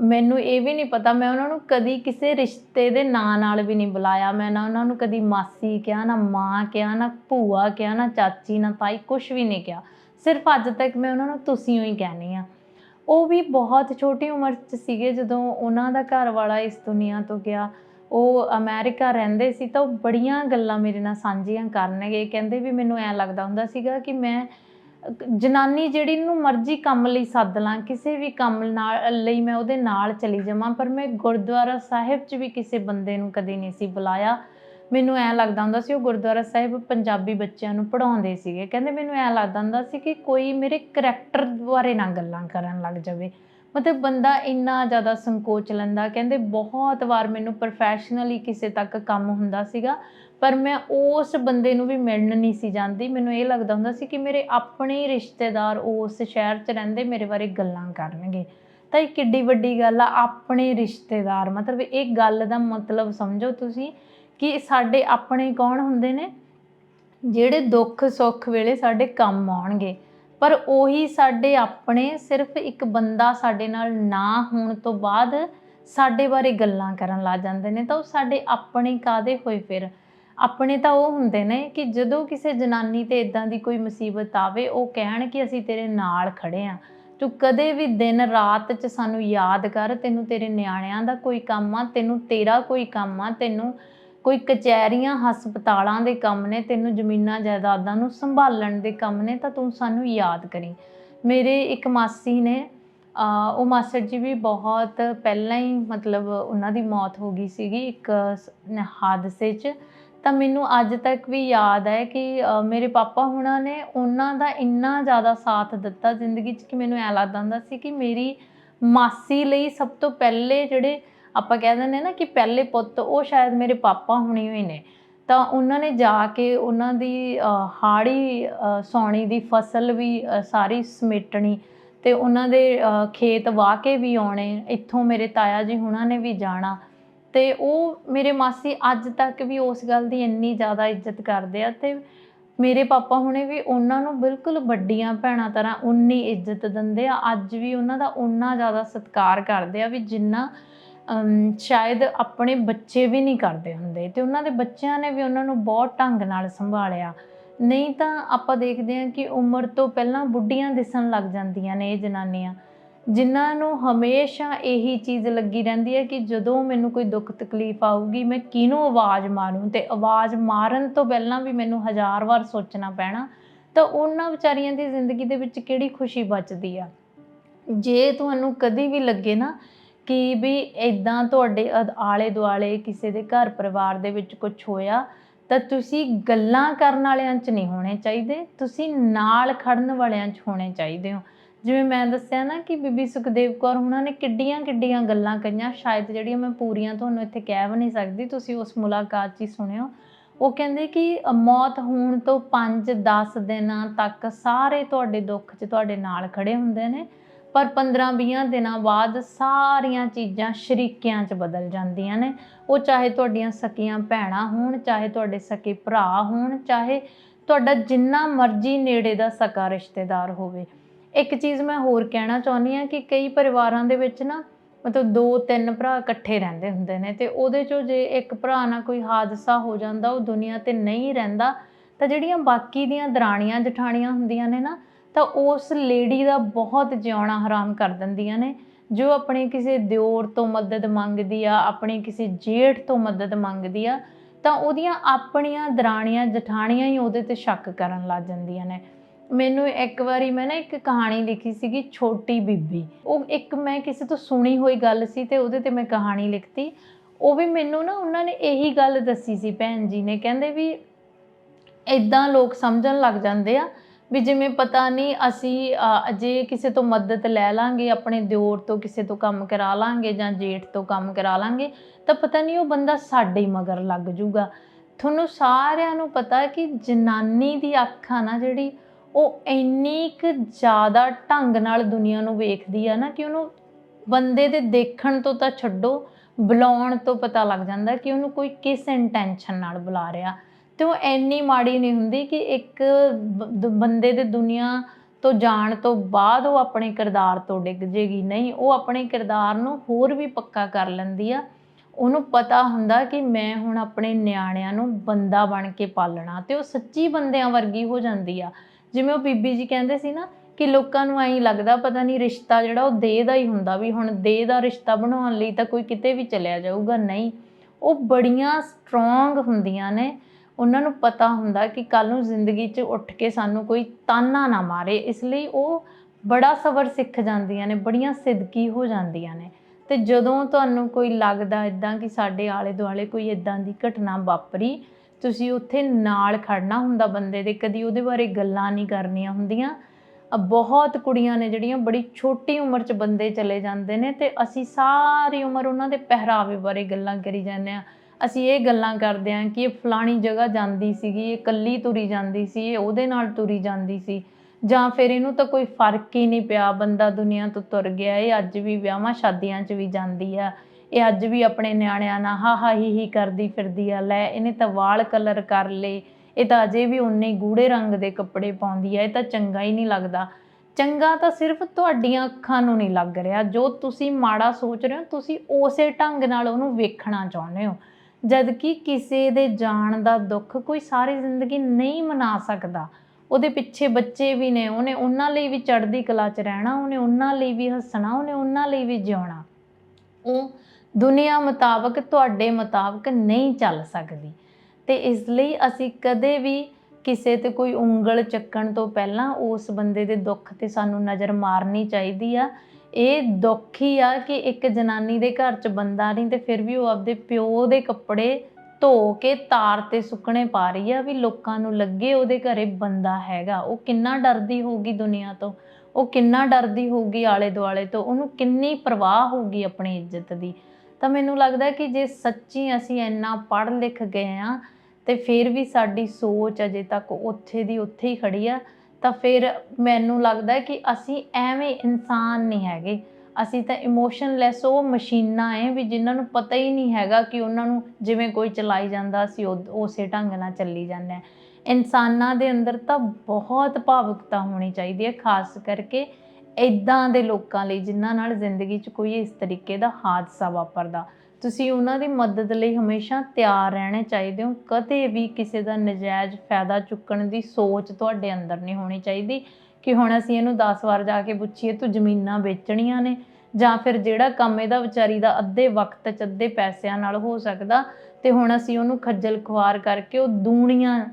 ਮੈਨੂੰ ਇਹ ਵੀ ਨਹੀਂ ਪਤਾ, ਮੈਂ ਉਹਨਾਂ ਨੂੰ ਕਦੀ ਕਿਸੇ ਰਿਸ਼ਤੇ ਦੇ ਨਾਂ ਨਾਲ ਵੀ ਨਹੀਂ ਬੁਲਾਇਆ। ਮੈਂ ਨਾ ਉਹਨਾਂ ਨੂੰ ਕਦੀ ਮਾਸੀ ਕਿਹਾ, ਨਾ ਮਾਂ ਕਿਹਾ, ਨਾ ਭੂਆ ਕਿਹਾ, ਨਾ ਚਾਚੀ, ਨਾ ਤਾਈ ਕੁਝ ਵੀ ਨਹੀਂ ਕਿਹਾ। ਸਿਰਫ ਅੱਜ ਤੱਕ ਮੈਂ ਉਹਨਾਂ ਨੂੰ ਤੁਸੀਂ ਹੀ ਕਹਿੰਦੀ ਆ ਉਹ ਵੀ ਬਹੁਤ ਛੋਟੀ ਉਮਰ 'ਚ ਸੀਗੇ ਜਦੋਂ ਉਹਨਾਂ ਦਾ ਘਰ ਵਾਲਾ ਇਸ ਦੁਨੀਆ ਤੋਂ ਗਿਆ। ਉਹ ਅਮਰੀਕਾ ਰਹਿੰਦੇ ਸੀ ਤਾਂ ਉਹ ਬੜੀਆਂ ਗੱਲਾਂ ਮੇਰੇ ਨਾਲ ਸਾਂਝੀਆਂ ਕਰਨਗੇ। ਕਹਿੰਦੇ ਵੀ ਮੈਨੂੰ ਐ ਲੱਗਦਾ ਹੁੰਦਾ ਸੀਗਾ ਕਿ ਮੈਂ ਜਨਾਨੀ ਜਿਹੜੀ ਨੂੰ ਮਰਜ਼ੀ ਕੰਮ ਲਈ ਸੱਦ ਲਾਂ, ਕਿਸੇ ਵੀ ਕੰਮ ਨਾਲ, ਲਈ ਮੈਂ ਉਹਦੇ ਨਾਲ ਚਲੀ ਜਾਵਾਂ, ਪਰ ਮੈਂ ਗੁਰਦੁਆਰਾ ਸਾਹਿਬ 'ਚ ਵੀ ਕਿਸੇ ਬੰਦੇ ਨੂੰ ਕਦੇ ਨਹੀਂ ਸੀ ਬੁਲਾਇਆ। ਮੈਨੂੰ ਐ ਲੱਗਦਾ ਹੁੰਦਾ ਸੀ ਉਹ ਗੁਰਦੁਆਰਾ ਸਾਹਿਬ ਪੰਜਾਬੀ ਬੱਚਿਆਂ ਨੂੰ ਪੜ੍ਹਾਉਂਦੇ ਸੀਗੇ। ਕਹਿੰਦੇ ਮੈਨੂੰ ਐ ਲੱਗਦਾ ਹੁੰਦਾ ਸੀ ਕਿ ਕੋਈ ਮੇਰੇ ਕਰੈਕਟਰ ਬਾਰੇ ਨਾ ਗੱਲਾਂ ਕਰਨ ਲੱਗ ਜਾਵੇ। ਮਤਲਬ ਬੰਦਾ ਇੰਨਾ ਜ਼ਿਆਦਾ ਸੰਕੋਚ ਲੈਂਦਾ, ਕਹਿੰਦੇ ਬਹੁਤ ਵਾਰ ਮੈਨੂੰ ਪ੍ਰੋਫੈਸ਼ਨਲੀ ਕਿਸੇ ਤੱਕ ਕੰਮ ਹੁੰਦਾ ਸੀਗਾ, ਪਰ ਮੈਂ ਉਸ ਬੰਦੇ ਨੂੰ ਵੀ ਮਿਲਣ ਨਹੀਂ ਸੀ ਜਾਂਦੀ। ਮੈਨੂੰ ਇਹ ਲੱਗਦਾ ਹੁੰਦਾ ਸੀ ਕਿ ਮੇਰੇ ਆਪਣੇ ਰਿਸ਼ਤੇਦਾਰ ਉਸ ਸ਼ਹਿਰ 'ਚ ਰਹਿੰਦੇ ਮੇਰੇ ਬਾਰੇ ਗੱਲਾਂ ਕਰਨਗੇ। ਤਾਂ ਇਹ ਕਿੱਡੀ ਵੱਡੀ ਗੱਲ ਆ, ਆਪਣੇ ਰਿਸ਼ਤੇਦਾਰ। ਮਤਲਬ ਇਹ ਗੱਲ ਦਾ ਮਤਲਬ ਸਮਝੋ ਤੁਸੀਂ ਕਿ ਸਾਡੇ ਆਪਣੇ ਕੌਣ ਹੁੰਦੇ ਨੇ? ਜਿਹੜੇ ਦੁੱਖ ਸੁੱਖ ਵੇਲੇ ਸਾਡੇ ਕੰਮ ਆਉਣਗੇ। ਪਰ ਉਹੀ ਸਾਡੇ ਆਪਣੇ ਸਿਰਫ ਇੱਕ ਬੰਦਾ ਸਾਡੇ ਨਾਲ ਨਾ ਹੋਣ ਤੋਂ ਬਾਅਦ ਸਾਡੇ ਬਾਰੇ ਗੱਲਾਂ ਕਰਨ ਲੱਗ ਜਾਂਦੇ ਨੇ, ਤਾਂ ਉਹ ਸਾਡੇ ਆਪਣੇ ਕਾਦੇ ਹੋਏ ਫਿਰ? ਆਪਣੇ ਤਾਂ ਉਹ ਹੁੰਦੇ ਨੇ ਕਿ ਜਦੋਂ ਕਿਸੇ ਜਨਾਨੀ ਤੇ ਇਦਾਂ ਦੀ ਕੋਈ ਮੁਸੀਬਤ ਆਵੇ, ਉਹ ਕਹਿਣ ਕਿ ਅਸੀਂ ਤੇਰੇ ਨਾਲ ਖੜੇ ਆ। ਤੂੰ ਕਦੇ ਵੀ ਦਿਨ ਰਾਤ ਚ ਸਾਨੂੰ ਯਾਦ ਕਰ, ਤੈਨੂੰ ਤੇਰੇ ਨਿਆਣਿਆਂ ਦਾ ਕੋਈ ਕੰਮ ਆ, ਤੈਨੂੰ ਤੇਰਾ ਕੋਈ ਕੰਮ ਆ, ਤੈਨੂੰ ਕੋਈ ਕਚਹਿਰੀਆਂ, ਹਸਪਤਾਲਾਂ ਦੇ ਕੰਮ ਨੇ, ਤੈਨੂੰ ਜ਼ਮੀਨਾਂ ਜਾਇਦਾਦਾਂ ਨੂੰ ਸੰਭਾਲਣ ਦੇ ਕੰਮ ਨੇ, ਤਾਂ ਤੂੰ ਸਾਨੂੰ ਯਾਦ ਕਰੀ। ਮੇਰੇ ਇੱਕ ਮਾਸੀ ਨੇ ਉਹ ਮਾਸਟਰ ਜੀ ਵੀ ਬਹੁਤ ਪਹਿਲਾਂ ਹੀ ਮਤਲਬ ਉਹਨਾਂ ਦੀ ਮੌਤ ਹੋ ਗਈ ਸੀਗੀ ਇੱਕ ਹਾਦਸੇ 'ਚ। ਤਾਂ ਮੈਨੂੰ ਅੱਜ ਤੱਕ ਵੀ ਯਾਦ ਹੈ ਕਿ ਮੇਰੇ ਪਾਪਾ ਹੁਣਾਂ ਨੇ ਉਹਨਾਂ ਦਾ ਇੰਨਾ ਜ਼ਿਆਦਾ ਸਾਥ ਦਿੱਤਾ ਜ਼ਿੰਦਗੀ 'ਚ ਕਿ ਮੈਨੂੰ ਐ ਲੱਗਦਾ ਹੁੰਦਾ ਸੀ ਕਿ ਮੇਰੀ ਮਾਸੀ ਲਈ ਸਭ ਤੋਂ ਪਹਿਲੇ ਜਿਹੜੇ ਆਪਾਂ ਕਹਿ ਦਿੰਦੇ ਨਾ ਕਿ ਪਹਿਲੇ ਪੁੱਤ ਉਹ ਸ਼ਾਇਦ ਮੇਰੇ ਪਾਪਾ ਹੁਣੀ ਹੋਏ ਨੇ। ਤਾਂ ਉਹਨਾਂ ਨੇ ਜਾ ਕੇ ਉਹਨਾਂ ਦੀ ਹਾੜੀ ਅਹ, ਸੌਣੀ ਦੀ ਫਸਲ ਵੀ ਸਾਰੀ ਸਮੇਟਣੀ ਤੇ ਉਹਨਾਂ ਦੇ ਖੇਤ ਵਾਹ ਕੇ ਵੀ ਆਉਣੇ ਇੱਥੋਂ ਮੇਰੇ ਤਾਇਆ ਜੀ ਹੁਣਾਂ ਨੇ ਵੀ ਜਾਣਾ। ਤੇ ਉਹ ਮੇਰੇ ਮਾਸੀ ਅੱਜ ਤੱਕ ਵੀ ਉਸ ਗੱਲ ਦੀ ਇੰਨੀ ਜ਼ਿਆਦਾ ਇੱਜ਼ਤ ਕਰਦੇ ਆ ਤੇ ਮੇਰੇ ਪਾਪਾ ਹੁਣੇ ਵੀ ਉਹਨਾਂ ਨੂੰ ਬਿਲਕੁਲ ਵੱਡੀਆਂ ਭੈਣਾਂ ਤਰ੍ਹਾਂ ਉਨੀ ਇੱਜ਼ਤ ਦਿੰਦੇ ਆ। ਅੱਜ ਵੀ ਉਹਨਾਂ ਦਾ ਉਨਾ ਜ਼ਿਆਦਾ ਸਤਿਕਾਰ ਕਰਦੇ ਆ ਵੀ ਜਿੰਨਾ ਸ਼ਾਇਦ ਆਪਣੇ ਬੱਚੇ ਵੀ ਨਹੀਂ ਕਰਦੇ ਹੁੰਦੇ ਤੇ ਉਹਨਾਂ ਦੇ ਬੱਚਿਆਂ ਨੇ ਵੀ ਉਹਨਾਂ ਨੂੰ ਬਹੁਤ ਢੰਗ ਨਾਲ ਸੰਭਾਲਿਆ। ਨਹੀਂ ਤਾਂ ਆਪਾਂ ਦੇਖਦੇ ਹਾਂ ਕਿ ਉਮਰ ਤੋਂ ਪਹਿਲਾਂ ਬੁੱਢੀਆਂ ਦਿਸਣ ਲੱਗ ਜਾਂਦੀਆਂ ਨੇ ਇਹ ਜਨਾਨੀਆਂ, ਜਿਨ੍ਹਾਂ ਨੂੰ ਹਮੇਸ਼ਾ ਇਹੀ ਚੀਜ਼ ਲੱਗੀ ਰਹਿੰਦੀ ਹੈ ਕਿ ਜਦੋਂ ਮੈਨੂੰ ਕੋਈ ਦੁੱਖ ਤਕਲੀਫ ਆਊਗੀ ਮੈਂ ਕਿਹਨੂੰ ਆਵਾਜ਼ ਮਾਰੂੰ ਤੇ ਆਵਾਜ਼ ਮਾਰਨ ਤੋਂ ਪਹਿਲਾਂ ਵੀ ਮੈਨੂੰ ਹਜ਼ਾਰ ਵਾਰ ਸੋਚਣਾ ਪੈਣਾ, ਤਾਂ ਉਹਨਾਂ ਵਿਚਾਰੀਆਂ ਦੀ ਜ਼ਿੰਦਗੀ ਦੇ ਵਿੱਚ ਕਿਹੜੀ ਖੁਸ਼ੀ ਬਚਦੀ ਆ? ਜੇ ਤੁਹਾਨੂੰ ਕਦੀ ਵੀ ਲੱਗੇ ਨਾ ਕਿ ਵੀ ਇਦਾਂ ਤੁਹਾਡੇ ਅਦ- ਆਲੇ ਦੁਆਲੇ ਕਿਸੇ ਦੇ ਘਰ ਪਰਿਵਾਰ ਦੇ ਵਿੱਚ ਕੁਝ ਹੋਇਆ, ਤਾਂ ਤੁਸੀਂ ਗੱਲਾਂ ਕਰਨ ਵਾਲਿਆਂ 'ਚ ਨਹੀਂ ਹੋਣੇ ਚਾਹੀਦੇ। ਤੁਸੀਂ ਨਾਲ ਖੜਨ ਵਾਲਿਆਂ 'ਚ ਹੋਣੇ ਚਾਹੀਦੇ ਹੋ। ਜਿਵੇਂ ਮੈਂ ਦੱਸਿਆ ਨਾ ਕਿ ਬੀਬੀ ਸੁਖਦੇਵ ਕੌਰ ਉਹਨਾਂ ਨੇ ਕਿੱਡੀਆਂ ਕਿੱਡੀਆਂ ਗੱਲਾਂ ਕਹੀਆਂ। ਸ਼ਾਇਦ ਜਿਹੜੀਆਂ ਮੈਂ ਪੂਰੀਆਂ ਤੁਹਾਨੂੰ ਇੱਥੇ ਕਹਿ ਵੀ ਨਹੀਂ ਸਕਦੀ, ਤੁਸੀਂ ਉਸ ਮੁਲਾਕਾਤ 'ਚ ਹੀ ਸੁਣਿਓ। ਉਹ ਕਹਿੰਦੇ ਕਿ ਮੌਤ ਹੋਣ ਤੋਂ 5-10 ਦਿਨਾਂ ਤੱਕ ਸਾਰੇ ਤੁਹਾਡੇ ਦੁੱਖ 'ਚ ਤੁਹਾਡੇ ਨਾਲ ਖੜੇ ਹੁੰਦੇ ਨੇ। ਪਰ 15-20 ਦਿਨਾਂ ਬਾਅਦ ਸਾਰੀਆਂ ਚੀਜ਼ਾਂ ਸ਼ਰੀਕਿਆਂ 'ਚ ਬਦਲ ਜਾਂਦੀਆਂ ਨੇ। ਉਹ ਚਾਹੇ ਤੁਹਾਡੀਆਂ ਸਕੀਆਂ ਭੈਣਾਂ ਹੋਣ, ਚਾਹੇ ਤੁਹਾਡੇ ਸਕੇ ਭਰਾ ਹੋਣ, ਚਾਹੇ ਤੁਹਾਡਾ ਜਿੰਨਾ ਮਰਜ਼ੀ ਨੇੜੇ ਦਾ ਸਕਾ ਰਿਸ਼ਤੇਦਾਰ ਹੋਵੇ। ਇੱਕ ਚੀਜ਼ ਮੈਂ ਹੋਰ ਕਹਿਣਾ ਚਾਹੁੰਦੀ ਹਾਂ ਕਿ ਕਈ ਪਰਿਵਾਰਾਂ ਦੇ ਵਿੱਚ ਨਾ ਮਤਲਬ ਦੋ ਤਿੰਨ ਭਰਾ ਇਕੱਠੇ ਰਹਿੰਦੇ ਹੁੰਦੇ ਨੇ ਤੇ ਉਹਦੇ ਚੋਂ ਜੇ ਇੱਕ ਭਰਾ ਨਾਲ ਕੋਈ ਹਾਦਸਾ ਹੋ ਜਾਂਦਾ, ਉਹ ਦੁਨੀਆ ਤੇ ਨਹੀਂ ਰਹਿੰਦਾ, ਤਾਂ ਜਿਹੜੀਆਂ ਬਾਕੀ ਦੀਆਂ ਦਰਾਣੀਆਂ, ਜਠਾਣੀਆਂ ਹੁੰਦੀਆਂ ਨੇ ਨਾ ਤਾਂ ਉਸ ਲੇਡੀ ਦਾ ਬਹੁਤ ਜਿਉਣਾ ਹਰਾਮ ਕਰ ਦਿੰਦੀਆਂ ਨੇ, ਜੋ ਆਪਣੇ ਕਿਸੇ ਦਿਓਰ ਤੋਂ ਮਦਦ ਮੰਗਦੀ ਆ, ਆਪਣੇ ਕਿਸੇ ਜੇਠ ਤੋਂ ਮਦਦ ਮੰਗਦੀ ਆ, ਤਾਂ ਉਹਦੀਆਂ ਆਪਣੀਆਂ ਦਰਾਣੀਆਂ ਜਠਾਣੀਆਂ ਹੀ ਉਹਦੇ ਤੇ ਸ਼ੱਕ ਕਰਨ ਲੱਗ ਜਾਂਦੀਆਂ ਨੇ। ਮੈਨੂੰ ਇੱਕ ਵਾਰੀ ਮੈਂ ਨਾ ਇੱਕ ਕਹਾਣੀ ਲਿਖੀ ਸੀਗੀ, ਛੋਟੀ ਬੀਬੀ। ਉਹ ਇੱਕ ਮੈਂ ਕਿਸੇ ਤੋਂ ਸੁਣੀ ਹੋਈ ਗੱਲ ਸੀ ਤੇ ਉਹਦੇ ਤੇ ਮੈਂ ਕਹਾਣੀ ਲਿਖਤੀ। ਉਹ ਵੀ ਮੈਨੂੰ ਨਾ ਉਹਨਾਂ ਨੇ ਇਹੀ ਗੱਲ ਦੱਸੀ ਸੀ ਭੈਣ ਜੀ ਨੇ, ਕਹਿੰਦੇ ਵੀ ਇਦਾਂ ਲੋਕ ਸਮਝਣ ਲੱਗ ਜਾਂਦੇ ਆ ਵੀ ਜਿਵੇਂ ਪਤਾ ਨਹੀਂ ਅਸੀਂ ਅ, ਜੇ ਕਿਸੇ ਤੋਂ ਮਦਦ ਲੈ ਲਾਂਗੇ ਆਪਣੇ ਦਿਓਰ ਤੋਂ ਕਿਸੇ ਤੋਂ ਕੰਮ ਕਰਾ ਲਾਂਗੇ ਜਾਂ ਜੇਠ ਤੋਂ ਕੰਮ ਕਰਾ ਲਾਂਗੇ ਤਾਂ ਪਤਾ ਨਹੀਂ ਉਹ ਬੰਦਾ ਸਾਡੇ ਹੀ ਮਗਰ ਲੱਗ ਜੂਗਾ। ਤੁਹਾਨੂੰ ਸਾਰਿਆਂ ਨੂੰ ਪਤਾ ਕਿ ਜਨਾਨੀ ਦੀ ਅੱਖ ਆ ਨਾ ਜਿਹੜੀ ਉਹ ਇੰਨੀ ਕੁ ਜ਼ਿਆਦਾ ਢੰਗ ਨਾਲ ਦੁਨੀਆ ਨੂੰ ਵੇਖਦੀ ਆ ਨਾ ਕਿ ਉਹਨੂੰ ਬੰਦੇ ਦੇ ਦੇਖਣ ਤੋਂ ਤਾਂ ਛੱਡੋ ਬੁਲਾਉਣ ਤੋਂ ਪਤਾ ਲੱਗ ਜਾਂਦਾ ਕਿ ਉਹਨੂੰ ਕੋਈ ਕਿਸ ਇੰਟੈਂਸ਼ਨ ਨਾਲ ਬੁਲਾ ਰਿਹਾ। ਤੇ ਉਹ ਇੰਨੀ ਮਾੜੀ ਨਹੀਂ ਹੁੰਦੀ ਕਿ ਇੱਕ ਬੰਦੇ ਦੇ ਦੁਨੀਆ ਤੋਂ ਜਾਣ ਤੋਂ ਬਾਅਦ ਉਹ ਆਪਣੇ ਕਿਰਦਾਰ ਤੋਂ ਡਿੱਗ ਜੇਗੀ ਨਹੀਂ, ਉਹ ਆਪਣੇ ਕਿਰਦਾਰ ਨੂੰ ਹੋਰ ਵੀ ਪੱਕਾ ਕਰ ਲੈਂਦੀ ਆ। ਉਹਨੂੰ ਪਤਾ ਹੁੰਦਾ ਕਿ ਮੈਂ ਹੁਣ ਆਪਣੇ ਨਿਆਣਿਆਂ ਨੂੰ ਬੰਦਾ ਬਣ ਕੇ ਪਾਲਣਾ ਤੇ ਉਹ ਸੱਚੀ ਬੰਦਿਆਂ ਵਰਗੀ ਹੋ ਜਾਂਦੀ ਆ। ਜਿਵੇਂ ਉਹ ਬੀਬੀ ਜੀ ਕਹਿੰਦੇ ਸੀ ਨਾ ਕਿ ਲੋਕਾਂ ਨੂੰ ਐਂ ਲੱਗਦਾ ਪਤਾ ਨਹੀਂ ਰਿਸ਼ਤਾ ਜਿਹੜਾ ਉਹ ਦੇਹ ਦਾ ਹੀ ਹੁੰਦਾ ਵੀ ਹੁਣ ਦੇਹ ਦਾ ਰਿਸ਼ਤਾ ਬਣਾਉਣ ਲਈ ਤਾਂ ਕੋਈ ਕਿਤੇ ਵੀ ਚਲਿਆ ਜਾਊਗਾ। ਨਹੀਂ, ਉਹ ਬੜੀਆਂ ਸਟਰੋਂਗ ਹੁੰਦੀਆਂ ਨੇ ਉਹਨਾਂ ਨੂੰ ਪਤਾ ਹੁੰਦਾ ਕਿ ਕੱਲ ਨੂੰ ਜ਼ਿੰਦਗੀ 'ਚ ਉੱਠ ਕੇ ਸਾਨੂੰ ਕੋਈ ਤਾਨਾ ਨਾ ਮਾਰੇ, ਇਸ ਲਈ ਉਹ ਬੜਾ ਸਬਰ ਸਿੱਖ ਜਾਂਦੀਆਂ ਨੇ, ਬੜੀਆਂ ਸਿੱਧਕੀ ਹੋ ਜਾਂਦੀਆਂ ਨੇ। ਤੇ ਜਦੋਂ ਤੁਹਾਨੂੰ ਕੋਈ ਲੱਗਦਾ ਇਦਾਂ ਕਿ ਸਾਡੇ ਆਲੇ ਦੁਆਲੇ ਕੋਈ ਇਦਾਂ ਦੀ ਘਟਨਾ ਵਾਪਰੀ, ਤੁਸੀਂ ਉੱਥੇ ਨਾਲ ਖੜਨਾ ਹੁੰਦਾ ਬੰਦੇ ਦੇ, ਕਦੀ ਉਹਦੇ ਬਾਰੇ ਗੱਲਾਂ ਨਹੀਂ ਕਰਨੀਆਂ ਹੁੰਦੀਆਂ। ਬਹੁਤ ਕੁੜੀਆਂ ਨੇ ਜਿਹੜੀਆਂ ਬੜੀ ਛੋਟੀ ਉਮਰ 'ਚ ਬੰਦੇ ਚਲੇ ਜਾਂਦੇ ਨੇ ਤੇ ਅਸੀਂ ਸਾਰੀ ਉਮਰ ਉਹਨਾਂ ਦੇ ਪਹਿਰਾਵੇ ਬਾਰੇ ਗੱਲਾਂ ਕਰੀ ਜਾਂਦੇ ਆ ਅਸੀਂ ਇਹ ਗੱਲਾਂ ਕਰਦੇ ਆ ਕਿ ਇਹ ਫਲਾਣੀ ਜਗ੍ਹਾ ਜਾਂਦੀ ਸੀਗੀ, ਇਹ ਇਕੱਲੀ ਤੁਰੀ ਜਾਂਦੀ ਸੀ, ਇਹ ਉਹਦੇ ਨਾਲ ਤੁਰੀ ਜਾਂਦੀ ਸੀ। ਜਾਂ ਫਿਰ ਇਹਨੂੰ ਤਾਂ ਕੋਈ ਫ਼ਰਕ ਹੀ ਨਹੀਂ ਪਿਆ, ਬੰਦਾ ਦੁਨੀਆ ਤੋਂ ਤੁਰ ਗਿਆ, ਇਹ ਅੱਜ ਵੀ ਵਿਆਹਾਂ ਸ਼ਾਦੀਆਂ 'ਚ ਵੀ ਜਾਂਦੀ ਆ, ਇਹ ਅੱਜ ਵੀ ਆਪਣੇ ਨਿਆਣਿਆਂ ਨਾਲ ਹਾ ਹਾ ਹੀ ਹੀ ਕਰਦੀ ਫਿਰਦੀ ਆ, ਲੈ ਇਹਨੇ ਤਾਂ ਵਾਲ ਕਲਰ ਕਰ ਲਏ, ਇਹ ਤਾਂ ਅਜੇ ਵੀ ਉਨੇ ਗੂੜੇ ਰੰਗ ਦੇ ਕੱਪੜੇ ਪਾਉਂਦੀ ਆ, ਇਹ ਤਾਂ ਚੰਗਾ ਹੀ ਨਹੀਂ ਲੱਗਦਾ। ਚੰਗਾ ਤਾਂ ਸਿਰਫ ਤੁਹਾਡੀਆਂ ਅੱਖਾਂ ਨੂੰ ਨਹੀਂ ਲੱਗ ਰਿਹਾ, ਜੋ ਤੁਸੀਂ ਮਾੜਾ ਸੋਚ ਰਹੇ ਹੋ, ਤੁਸੀਂ ਉਸੇ ਢੰਗ ਨਾਲ ਉਹਨੂੰ ਵੇਖਣਾ ਚਾਹੁੰਦੇ ਹੋ। ਜਦਕਿ ਕਿਸੇ ਦੇ ਜਾਣ ਦਾ ਦੁੱਖ ਕੋਈ ਸਾਰੀ ਜ਼ਿੰਦਗੀ ਨਹੀਂ ਮਨਾ ਸਕਦਾ। ਉਹਦੇ ਪਿੱਛੇ ਬੱਚੇ ਵੀ ਨੇ, ਉਹਨੇ ਉਹਨਾਂ ਲਈ ਵੀ ਚੜ੍ਹਦੀ ਕਲਾ 'ਚ ਰਹਿਣਾ, ਉਹਨੇ ਉਹਨਾਂ ਲਈ ਵੀ ਹੱਸਣਾ, ਉਹਨੇ ਉਹਨਾਂ ਲਈ ਵੀ ਜਿਉਣਾ। ਉਹ ਦੁਨੀਆ ਮੁਤਾਬਕ ਤੁਹਾਡੇ ਮੁਤਾਬਕ ਨਹੀਂ ਚੱਲ ਸਕਦੀ। ਤੇ ਇਸ ਲਈ ਅਸੀਂ ਕਦੇ ਵੀ ਕਿਸੇ ਤੇ ਕੋਈ ਉਂਗਲ ਚੱਕਣ ਤੋਂ ਪਹਿਲਾਂ ਉਸ ਬੰਦੇ ਦੇ ਦੁੱਖ ਤੇ ਸਾਨੂੰ ਨਜ਼ਰ ਮਾਰਨੀ ਚਾਹੀਦੀ ਆ। ਇਹ ਦੁੱਖ ਆ ਕਿ ਇੱਕ ਜਨਾਨੀ ਦੇ ਘਰ 'ਚ ਬੰਦਾ ਨਹੀਂ ਤੇ ਫਿਰ ਵੀ ਉਹ ਆਪਦੇ ਪਿਓ ਦੇ ਕੱਪੜੇ ਧੋ ਕੇ ਤਾਰ ਤੇ ਸੁੱਕਣੇ ਪਾ ਰਹੀ ਆ ਵੀ ਲੋਕਾਂ ਨੂੰ ਲੱਗੇ ਉਹਦੇ ਘਰੇ ਬੰਦਾ ਹੈਗਾ। ਉਹ ਕਿੰਨਾ ਡਰਦੀ ਹੋਊਗੀ ਦੁਨੀਆ ਤੋਂ, ਉਹ ਕਿੰਨਾ ਡਰਦੀ ਹੋਊਗੀ ਆਲੇ ਦੁਆਲੇ ਤੋਂ, ਉਹਨੂੰ ਕਿੰਨੀ ਪਰਵਾਹ ਹੋਊਗੀ ਆਪਣੀ ਇੱਜ਼ਤ ਦੀ। ਤਾਂ ਮੈਨੂੰ ਲੱਗਦਾ ਕਿ ਜੇ ਸੱਚੀ ਅਸੀਂ ਇੰਨਾ ਪੜ੍ਹ ਲਿਖ ਗਏ ਆ ਤੇ ਫਿਰ ਵੀ ਸਾਡੀ ਸੋਚ ਅਜੇ ਤੱਕ ਉੱਥੇ ਦੀ ਉੱਥੇ ਹੀ ਖੜੀ ਆ। ਤਾਂ ਫਿਰ ਮੈਨੂੰ ਲੱਗਦਾ ਕਿ ਅਸੀਂ ਐਵੇਂ ਇਨਸਾਨ ਨਹੀਂ ਹੈਗੇ। ਅਸੀਂ ਤਾਂ ਇਮੋਸ਼ਨਲੈਸ ਉਹ ਮਸ਼ੀਨਾਂ ਐ ਵੀ ਜਿਨ੍ਹਾਂ ਨੂੰ ਪਤਾ ਹੀ ਨਹੀਂ ਹੈਗਾ ਕਿ ਉਹਨਾਂ ਨੂੰ ਜਿਵੇਂ ਕੋਈ ਚਲਾਈ ਜਾਂਦਾ, ਅਸੀਂ ਉਦ- ਉਸੇ ਢੰਗ ਨਾਲ ਚੱਲੀ ਜਾਂਦੇ ਹਾਂ। ਇਨਸਾਨਾਂ ਦੇ ਅੰਦਰ ਤਾਂ ਬਹੁਤ ਭਾਵੁਕਤਾ ਹੋਣੀ ਚਾਹੀਦੀ ਹੈ, ਖਾਸ ਕਰਕੇ ਇਦਾਂ ਦੇ ਲੋਕਾਂ ਲਈ ਜਿਨ੍ਹਾਂ ਨਾਲ ਜ਼ਿੰਦਗੀ 'ਚ ਕੋਈ ਇਸ ਤਰੀਕੇ ਦਾ ਹਾਦਸਾ ਵਾਪਰਦਾ। ਤੁਸੀਂ ਉਹਨਾਂ ਦੀ ਮਦਦ ਲਈ ਹਮੇਸ਼ਾ ਤਿਆਰ ਰਹਿਣੇ ਚਾਹੀਦੇ ਹੋ। ਕਦੇ ਵੀ ਕਿਸੇ ਦਾ ਨਜਾਇਜ਼ ਫਾਇਦਾ ਚੁੱਕਣ ਦੀ ਸੋਚ ਤੁਹਾਡੇ ਅੰਦਰ ਨਹੀਂ ਹੋਣੀ ਚਾਹੀਦੀ ਕਿ ਹੁਣ ਅਸੀਂ ਇਹਨੂੰ 10 ਵਾਰ ਜਾ ਕੇ ਪੁੱਛੀਏ, ਤੂੰ ਜ਼ਮੀਨਾਂ ਵੇਚਣੀਆਂ ਨੇ? ਜਾਂ ਫਿਰ ਜਿਹੜਾ ਕੰਮ ਇਹਦਾ ਵਿਚਾਰੀ ਦਾ ਅੱਧੇ ਵਕਤ 'ਚ, ਅੱਧੇ ਪੈਸਿਆਂ ਨਾਲ ਹੋ ਸਕਦਾ ਤੇ ਹੁਣ ਅਸੀਂ ਉਹਨੂੰ ਖੱਜਲ ਖੁਆਰ ਕਰਕੇ ਉਹ ਦੂਣੀਆਂ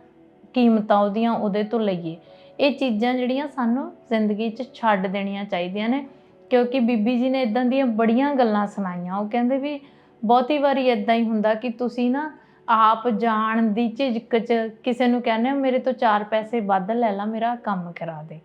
ਕੀਮਤਾਂ ਉਹਦੀਆਂ ਉਹਦੇ ਤੋਂ ਲਈਏ। ਇਹ ਚੀਜ਼ਾਂ ਜਿਹੜੀਆਂ ਸਾਨੂੰ ਜ਼ਿੰਦਗੀ 'ਚ ਛੱਡ ਦੇਣੀਆਂ ਚਾਹੀਦੀਆਂ ਨੇ। ਕਿਉਂਕਿ ਬੀਬੀ ਜੀ ਨੇ ਇਦਾਂ ਦੀਆਂ ਬੜੀਆਂ ਗੱਲਾਂ ਸੁਣਾਈਆਂ। ਉਹ ਕਹਿੰਦੇ ਵੀ ਬਹੁਤੀ ਵਾਰੀ ਇਦਾਂ ਹੀ ਹੁੰਦਾ ਕਿ ਤੁਸੀਂ ਨਾ ਆਪ ਜਾਣ ਦੀ ਝਿਜਕ 'ਚ ਕਿਸੇ ਨੂੰ ਕਹਿੰਦੇ ਹੋ, ਮੇਰੇ ਤੋਂ ਚਾਰ ਪੈਸੇ ਵੱਧ ਲੈ ਲਾ, ਮੇਰਾ ਕੰਮ ਕਰਾ ਦੇ।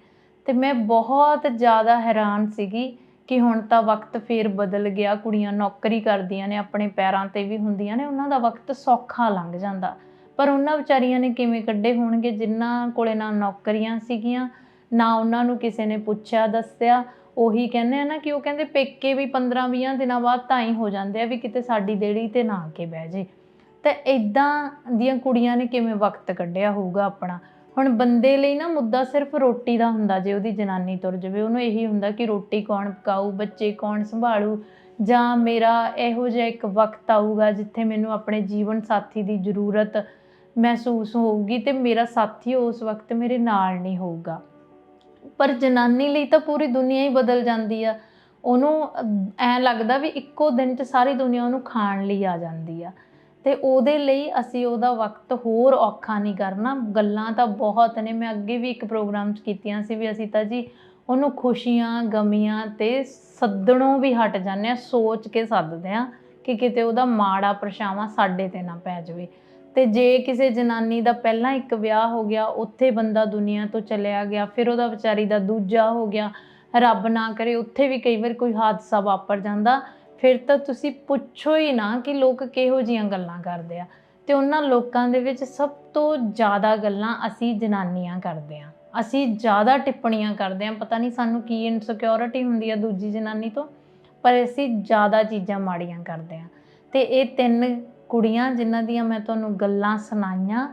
ਤੇ ਮੈਂ ਬਹੁਤ ਜ਼ਿਆਦਾ ਹੈਰਾਨ ਸੀਗੀ ਕਿ ਹੁਣ ਤਾਂ ਵਕਤ ਫੇਰ ਬਦਲ ਗਿਆ। ਕੁੜੀਆਂ ਨੌਕਰੀ ਕਰਦੀਆਂ ਨੇ, ਆਪਣੇ ਪੈਰਾਂ ਤੇ ਵੀ ਹੁੰਦੀਆਂ ਨੇ, ਉਹਨਾਂ ਦਾ ਵਕਤ ਸੌਖਾ ਲੰਘ ਜਾਂਦਾ। ਪਰ ਉਹਨਾਂ ਵਿਚਾਰੀਆਂ ਨੇ ਕਿਵੇਂ ਕੱਢੇ ਹੋਣਗੇ? ਜਿਨ੍ਹਾਂ ਕੋਲੇ ਨਾ ਨੌਕਰੀਆਂ ਸੀਗੀਆਂ, ਨਾ ਉਹਨਾਂ ਨੂੰ ਕਿਸੇ ਨੇ ਪੁੱਛਿਆ, ਦੱਸਿਆ ਉਹੀ ਕਹਿੰਦੇ ਆ ਨਾ ਕਿ ਉਹ ਕਹਿੰਦੇ ਪੇਕੇ ਵੀ 15-20 ਦਿਨਾਂ ਬਾਅਦ ਤਾਂ ਹੀ ਹੋ ਜਾਂਦੇ ਆ ਵੀ ਕਿਤੇ ਸਾਡੀ ਦੇੜੀ ਤੇ ਨਾ ਆ ਕੇ ਬਹਿ ਜੇ। ਤਾਂ ਇਦਾਂ ਦੀਆਂ ਕੁੜੀਆਂ ਨੇ ਕਿਵੇਂ ਵਕਤ ਕੱਢਿਆ ਹੋਊਗਾ ਆਪਣਾ? ਹੁਣ ਬੰਦੇ ਲਈ ਨਾ ਮੁੱਦਾ ਸਿਰਫ ਰੋਟੀ ਦਾ ਹੁੰਦਾ, ਜੇ ਉਹਦੀ ਜਨਾਨੀ ਤੁਰ ਜਾਵੇ, ਉਹਨੂੰ ਇਹੀ ਹੁੰਦਾ ਕਿ ਰੋਟੀ ਕੌਣ ਪਕਾਊ, ਬੱਚੇ ਕੌਣ ਸੰਭਾਲੂ? ਜਾਂ ਮੇਰਾ ਇਹੋ ਜਿਹਾ ਇੱਕ ਵਕਤ ਆਊਗਾ ਜਿੱਥੇ ਮੈਨੂੰ ਆਪਣੇ ਜੀਵਨ ਸਾਥੀ ਦੀ ਜ਼ਰੂਰਤ ਮਹਿਸੂਸ ਹੋਊਗੀ ਤੇ ਮੇਰਾ ਸਾਥੀ ਉਸ ਵਕਤ ਮੇਰੇ ਨਾਲ ਨਹੀਂ ਹੋਊਗਾ? ਪਰ ਜਨਾਨੀ ਲਈ ਤਾਂ ਪੂਰੀ ਦੁਨੀਆ ਹੀ ਬਦਲ ਜਾਂਦੀ ਆ। ਉਹਨੂੰ ਐ ਲੱਗਦਾ ਵੀ ਇੱਕੋ ਦਿਨ 'ਚ ਸਾਰੀ ਦੁਨੀਆ ਉਹਨੂੰ ਖਾਣ ਲਈ ਆ ਜਾਂਦੀ ਆ। ਤੇ ਉਹਦੇ ਲਈ ਅਸੀਂ ਉਹਦਾ ਵਕਤ ਹੋਰ ਔਖਾ ਨਹੀਂ ਕਰਨਾ। ਗੱਲਾਂ ਤਾਂ ਬਹੁਤ ਨੇ। ਮੈਂ ਅੱਗੇ ਵੀ ਇੱਕ ਪ੍ਰੋਗਰਾਮ 'ਚ ਕੀਤੀਆਂ ਸੀ ਵੀ ਅਸੀਂ ਤਾਂ ਜੀ ਉਹਨੂੰ ਖੁਸ਼ੀਆਂ, ਗਮੀਆਂ ਤੇ ਸੱਦਣੋਂ ਵੀ ਹਟ ਜਾਂਦੇ ਆ, ਸੋਚ ਕੇ ਸੱਦਦੇ ਆ ਕਿ ਕਿਤੇ ਉਹਦਾ ਮਾੜਾ ਪਰਛਾਵਾਂ ਸਾਡੇ ਤੇ ਨਾ ਪੈ ਜਾਵੇ। ਤੇ ਜੇ ਕਿਸੇ ਜਨਾਨੀ ਦਾ ਪਹਿਲਾਂ ਇੱਕ ਵਿਆਹ ਹੋ ਗਿਆ, ਉੱਥੇ ਬੰਦਾ ਦੁਨੀਆ ਤੋਂ ਚਲਿਆ ਗਿਆ, ਫਿਰ ਉਹਦਾ ਵਿਚਾਰੀ ਦਾ ਦੂਜਾ ਹੋ ਗਿਆ, ਰੱਬ ਨਾ ਕਰੇ, ਉੱਥੇ ਵੀ ਕਈ ਵਾਰ ਕੋਈ ਹਾਦਸਾ ਵਾਪਰ ਜਾਂਦਾ। ਫਿਰ ਤਾਂ ਤੁਸੀਂ ਪੁੱਛੋ ਹੀ ਨਾ ਕਿ ਲੋਕ ਕਿਹੋ ਜੀਆਂ ਗੱਲਾਂ ਕਰਦੇ ਆ। ਤੇ ਉਹਨਾਂ ਲੋਕਾਂ ਦੇ ਵਿੱਚ ਸਭ ਤੋਂ ਜ਼ਿਆਦਾ ਗੱਲਾਂ ਅਸੀਂ ਜਨਾਨੀਆਂ ਕਰਦੇ ਆ। ਅਸੀਂ ਜ਼ਿਆਦਾ ਟਿੱਪਣੀਆਂ ਕਰਦੇ ਆ। ਪਤਾ ਨਹੀਂ ਸਾਨੂੰ ਕੀ ਇਨਸਿਕਿਉਰਿਟੀ ਹੁੰਦੀ ਆ ਦੂਜੀ ਜਨਾਨੀ ਤੋਂ, ਪਰ ਅਸੀਂ ਜ਼ਿਆਦਾ ਚੀਜ਼ਾਂ ਮਾੜੀਆਂ ਕਰਦੇ ਆ। ਤੇ ਇਹ ਤਿੰਨ ਕੁੜੀਆਂ ਜਿਨ੍ਹਾਂ ਦੀਆਂ ਮੈਂ ਤੁਹਾਨੂੰ ਗੱਲਾਂ ਸੁਣਾਈਆਂ,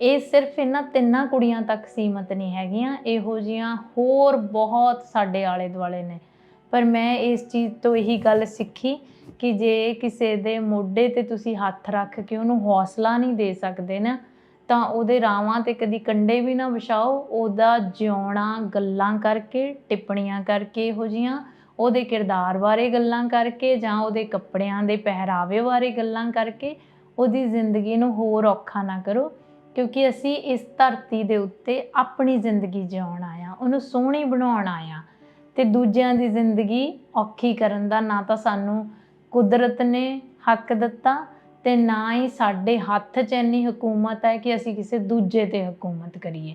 ਇਹ ਸਿਰਫ ਇਹਨਾਂ ਤਿੰਨਾਂ ਕੁੜੀਆਂ ਤੱਕ ਸੀਮਤ ਨਹੀਂ ਹੈਗੀਆਂ, ਇਹੋ ਜੀਆਂ ਹੋਰ ਬਹੁਤ ਸਾਡੇ ਆਲੇ ਦੁਆਲੇ ਨੇ। ਪਰ ਮੈਂ ਇਸ ਚੀਜ਼ ਤੋਂ ਇਹੀ ਗੱਲ ਸਿੱਖੀ ਕਿ ਜੇ ਕਿਸੇ ਦੇ ਮੋਢੇ ਤੇ ਤੁਸੀਂ ਹੱਥ ਰੱਖ ਕੇ ਉਹਨੂੰ ਹੌਸਲਾ ਨਹੀਂ ਦੇ ਸਕਦੇ ਨਾ, ਤਾਂ ਉਹਦੇ ਰਾਵਾਂ ਤੇ ਕਦੀ ਕੰਡੇ ਵੀ ਨਾ ਵਿਛਾਓ, ਉਹਦਾ ਜਿਉਣਾ ਗੱਲਾਂ ਕਰਕੇ, ਟਿੱਪਣੀਆਂ ਕਰਕੇ ਇਹੋ ਜੀਆਂ ਉਹਦੇ ਕਿਰਦਾਰ ਬਾਰੇ ਗੱਲਾਂ ਕਰਕੇ ਜਾਂ ਉਹਦੇ ਕੱਪੜਿਆਂ ਦੇ ਪਹਿਰਾਵੇ ਬਾਰੇ ਗੱਲਾਂ ਕਰਕੇ ਉਹਦੀ ਜ਼ਿੰਦਗੀ ਨੂੰ ਹੋਰ ਔਖਾ ਨਾ ਕਰੋ, ਕਿਉਂਕਿ ਅਸੀਂ ਇਸ ਧਰਤੀ ਦੇ ਉੱਤੇ ਆਪਣੀ ਜ਼ਿੰਦਗੀ ਜਿਉਣ ਆਇਆ, ਉਹਨੂੰ ਸੋਹਣੀ ਬਣਾਉਣ ਆਇਆ ਤੇ ਦੂਜਿਆਂ ਦੀ ਜ਼ਿੰਦਗੀ ਔਖੀ ਕਰਨ ਦਾ ਨਾ ਤਾਂ ਸਾਨੂੰ ਕੁਦਰਤ ਨੇ ਹੱਕ ਦਿੱਤਾ ਤੇ ਨਾ ਹੀ ਸਾਡੇ ਹੱਥ 'ਚ ਇੰਨੀ ਹਕੂਮਤ ਹੈ ਕਿ ਅਸੀਂ ਕਿਸੇ ਦੂਜੇ ਤੇ ਹਕੂਮਤ ਕਰੀਏ।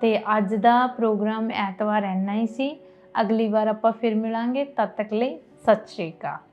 ਤੇ ਅੱਜ ਦਾ ਪ੍ਰੋਗਰਾਮ ਐਤਵਾਰ ਇੰਨਾ ਹੀ ਸੀ। ਅਗਲੀ ਵਾਰ ਆਪਾਂ ਫਿਰ ਮਿਲਾਂਗੇ। ਤਦ ਤੱਕ ਲਈ ਸਤਿ ਸ਼੍ਰੀ ਅਕਾਲ।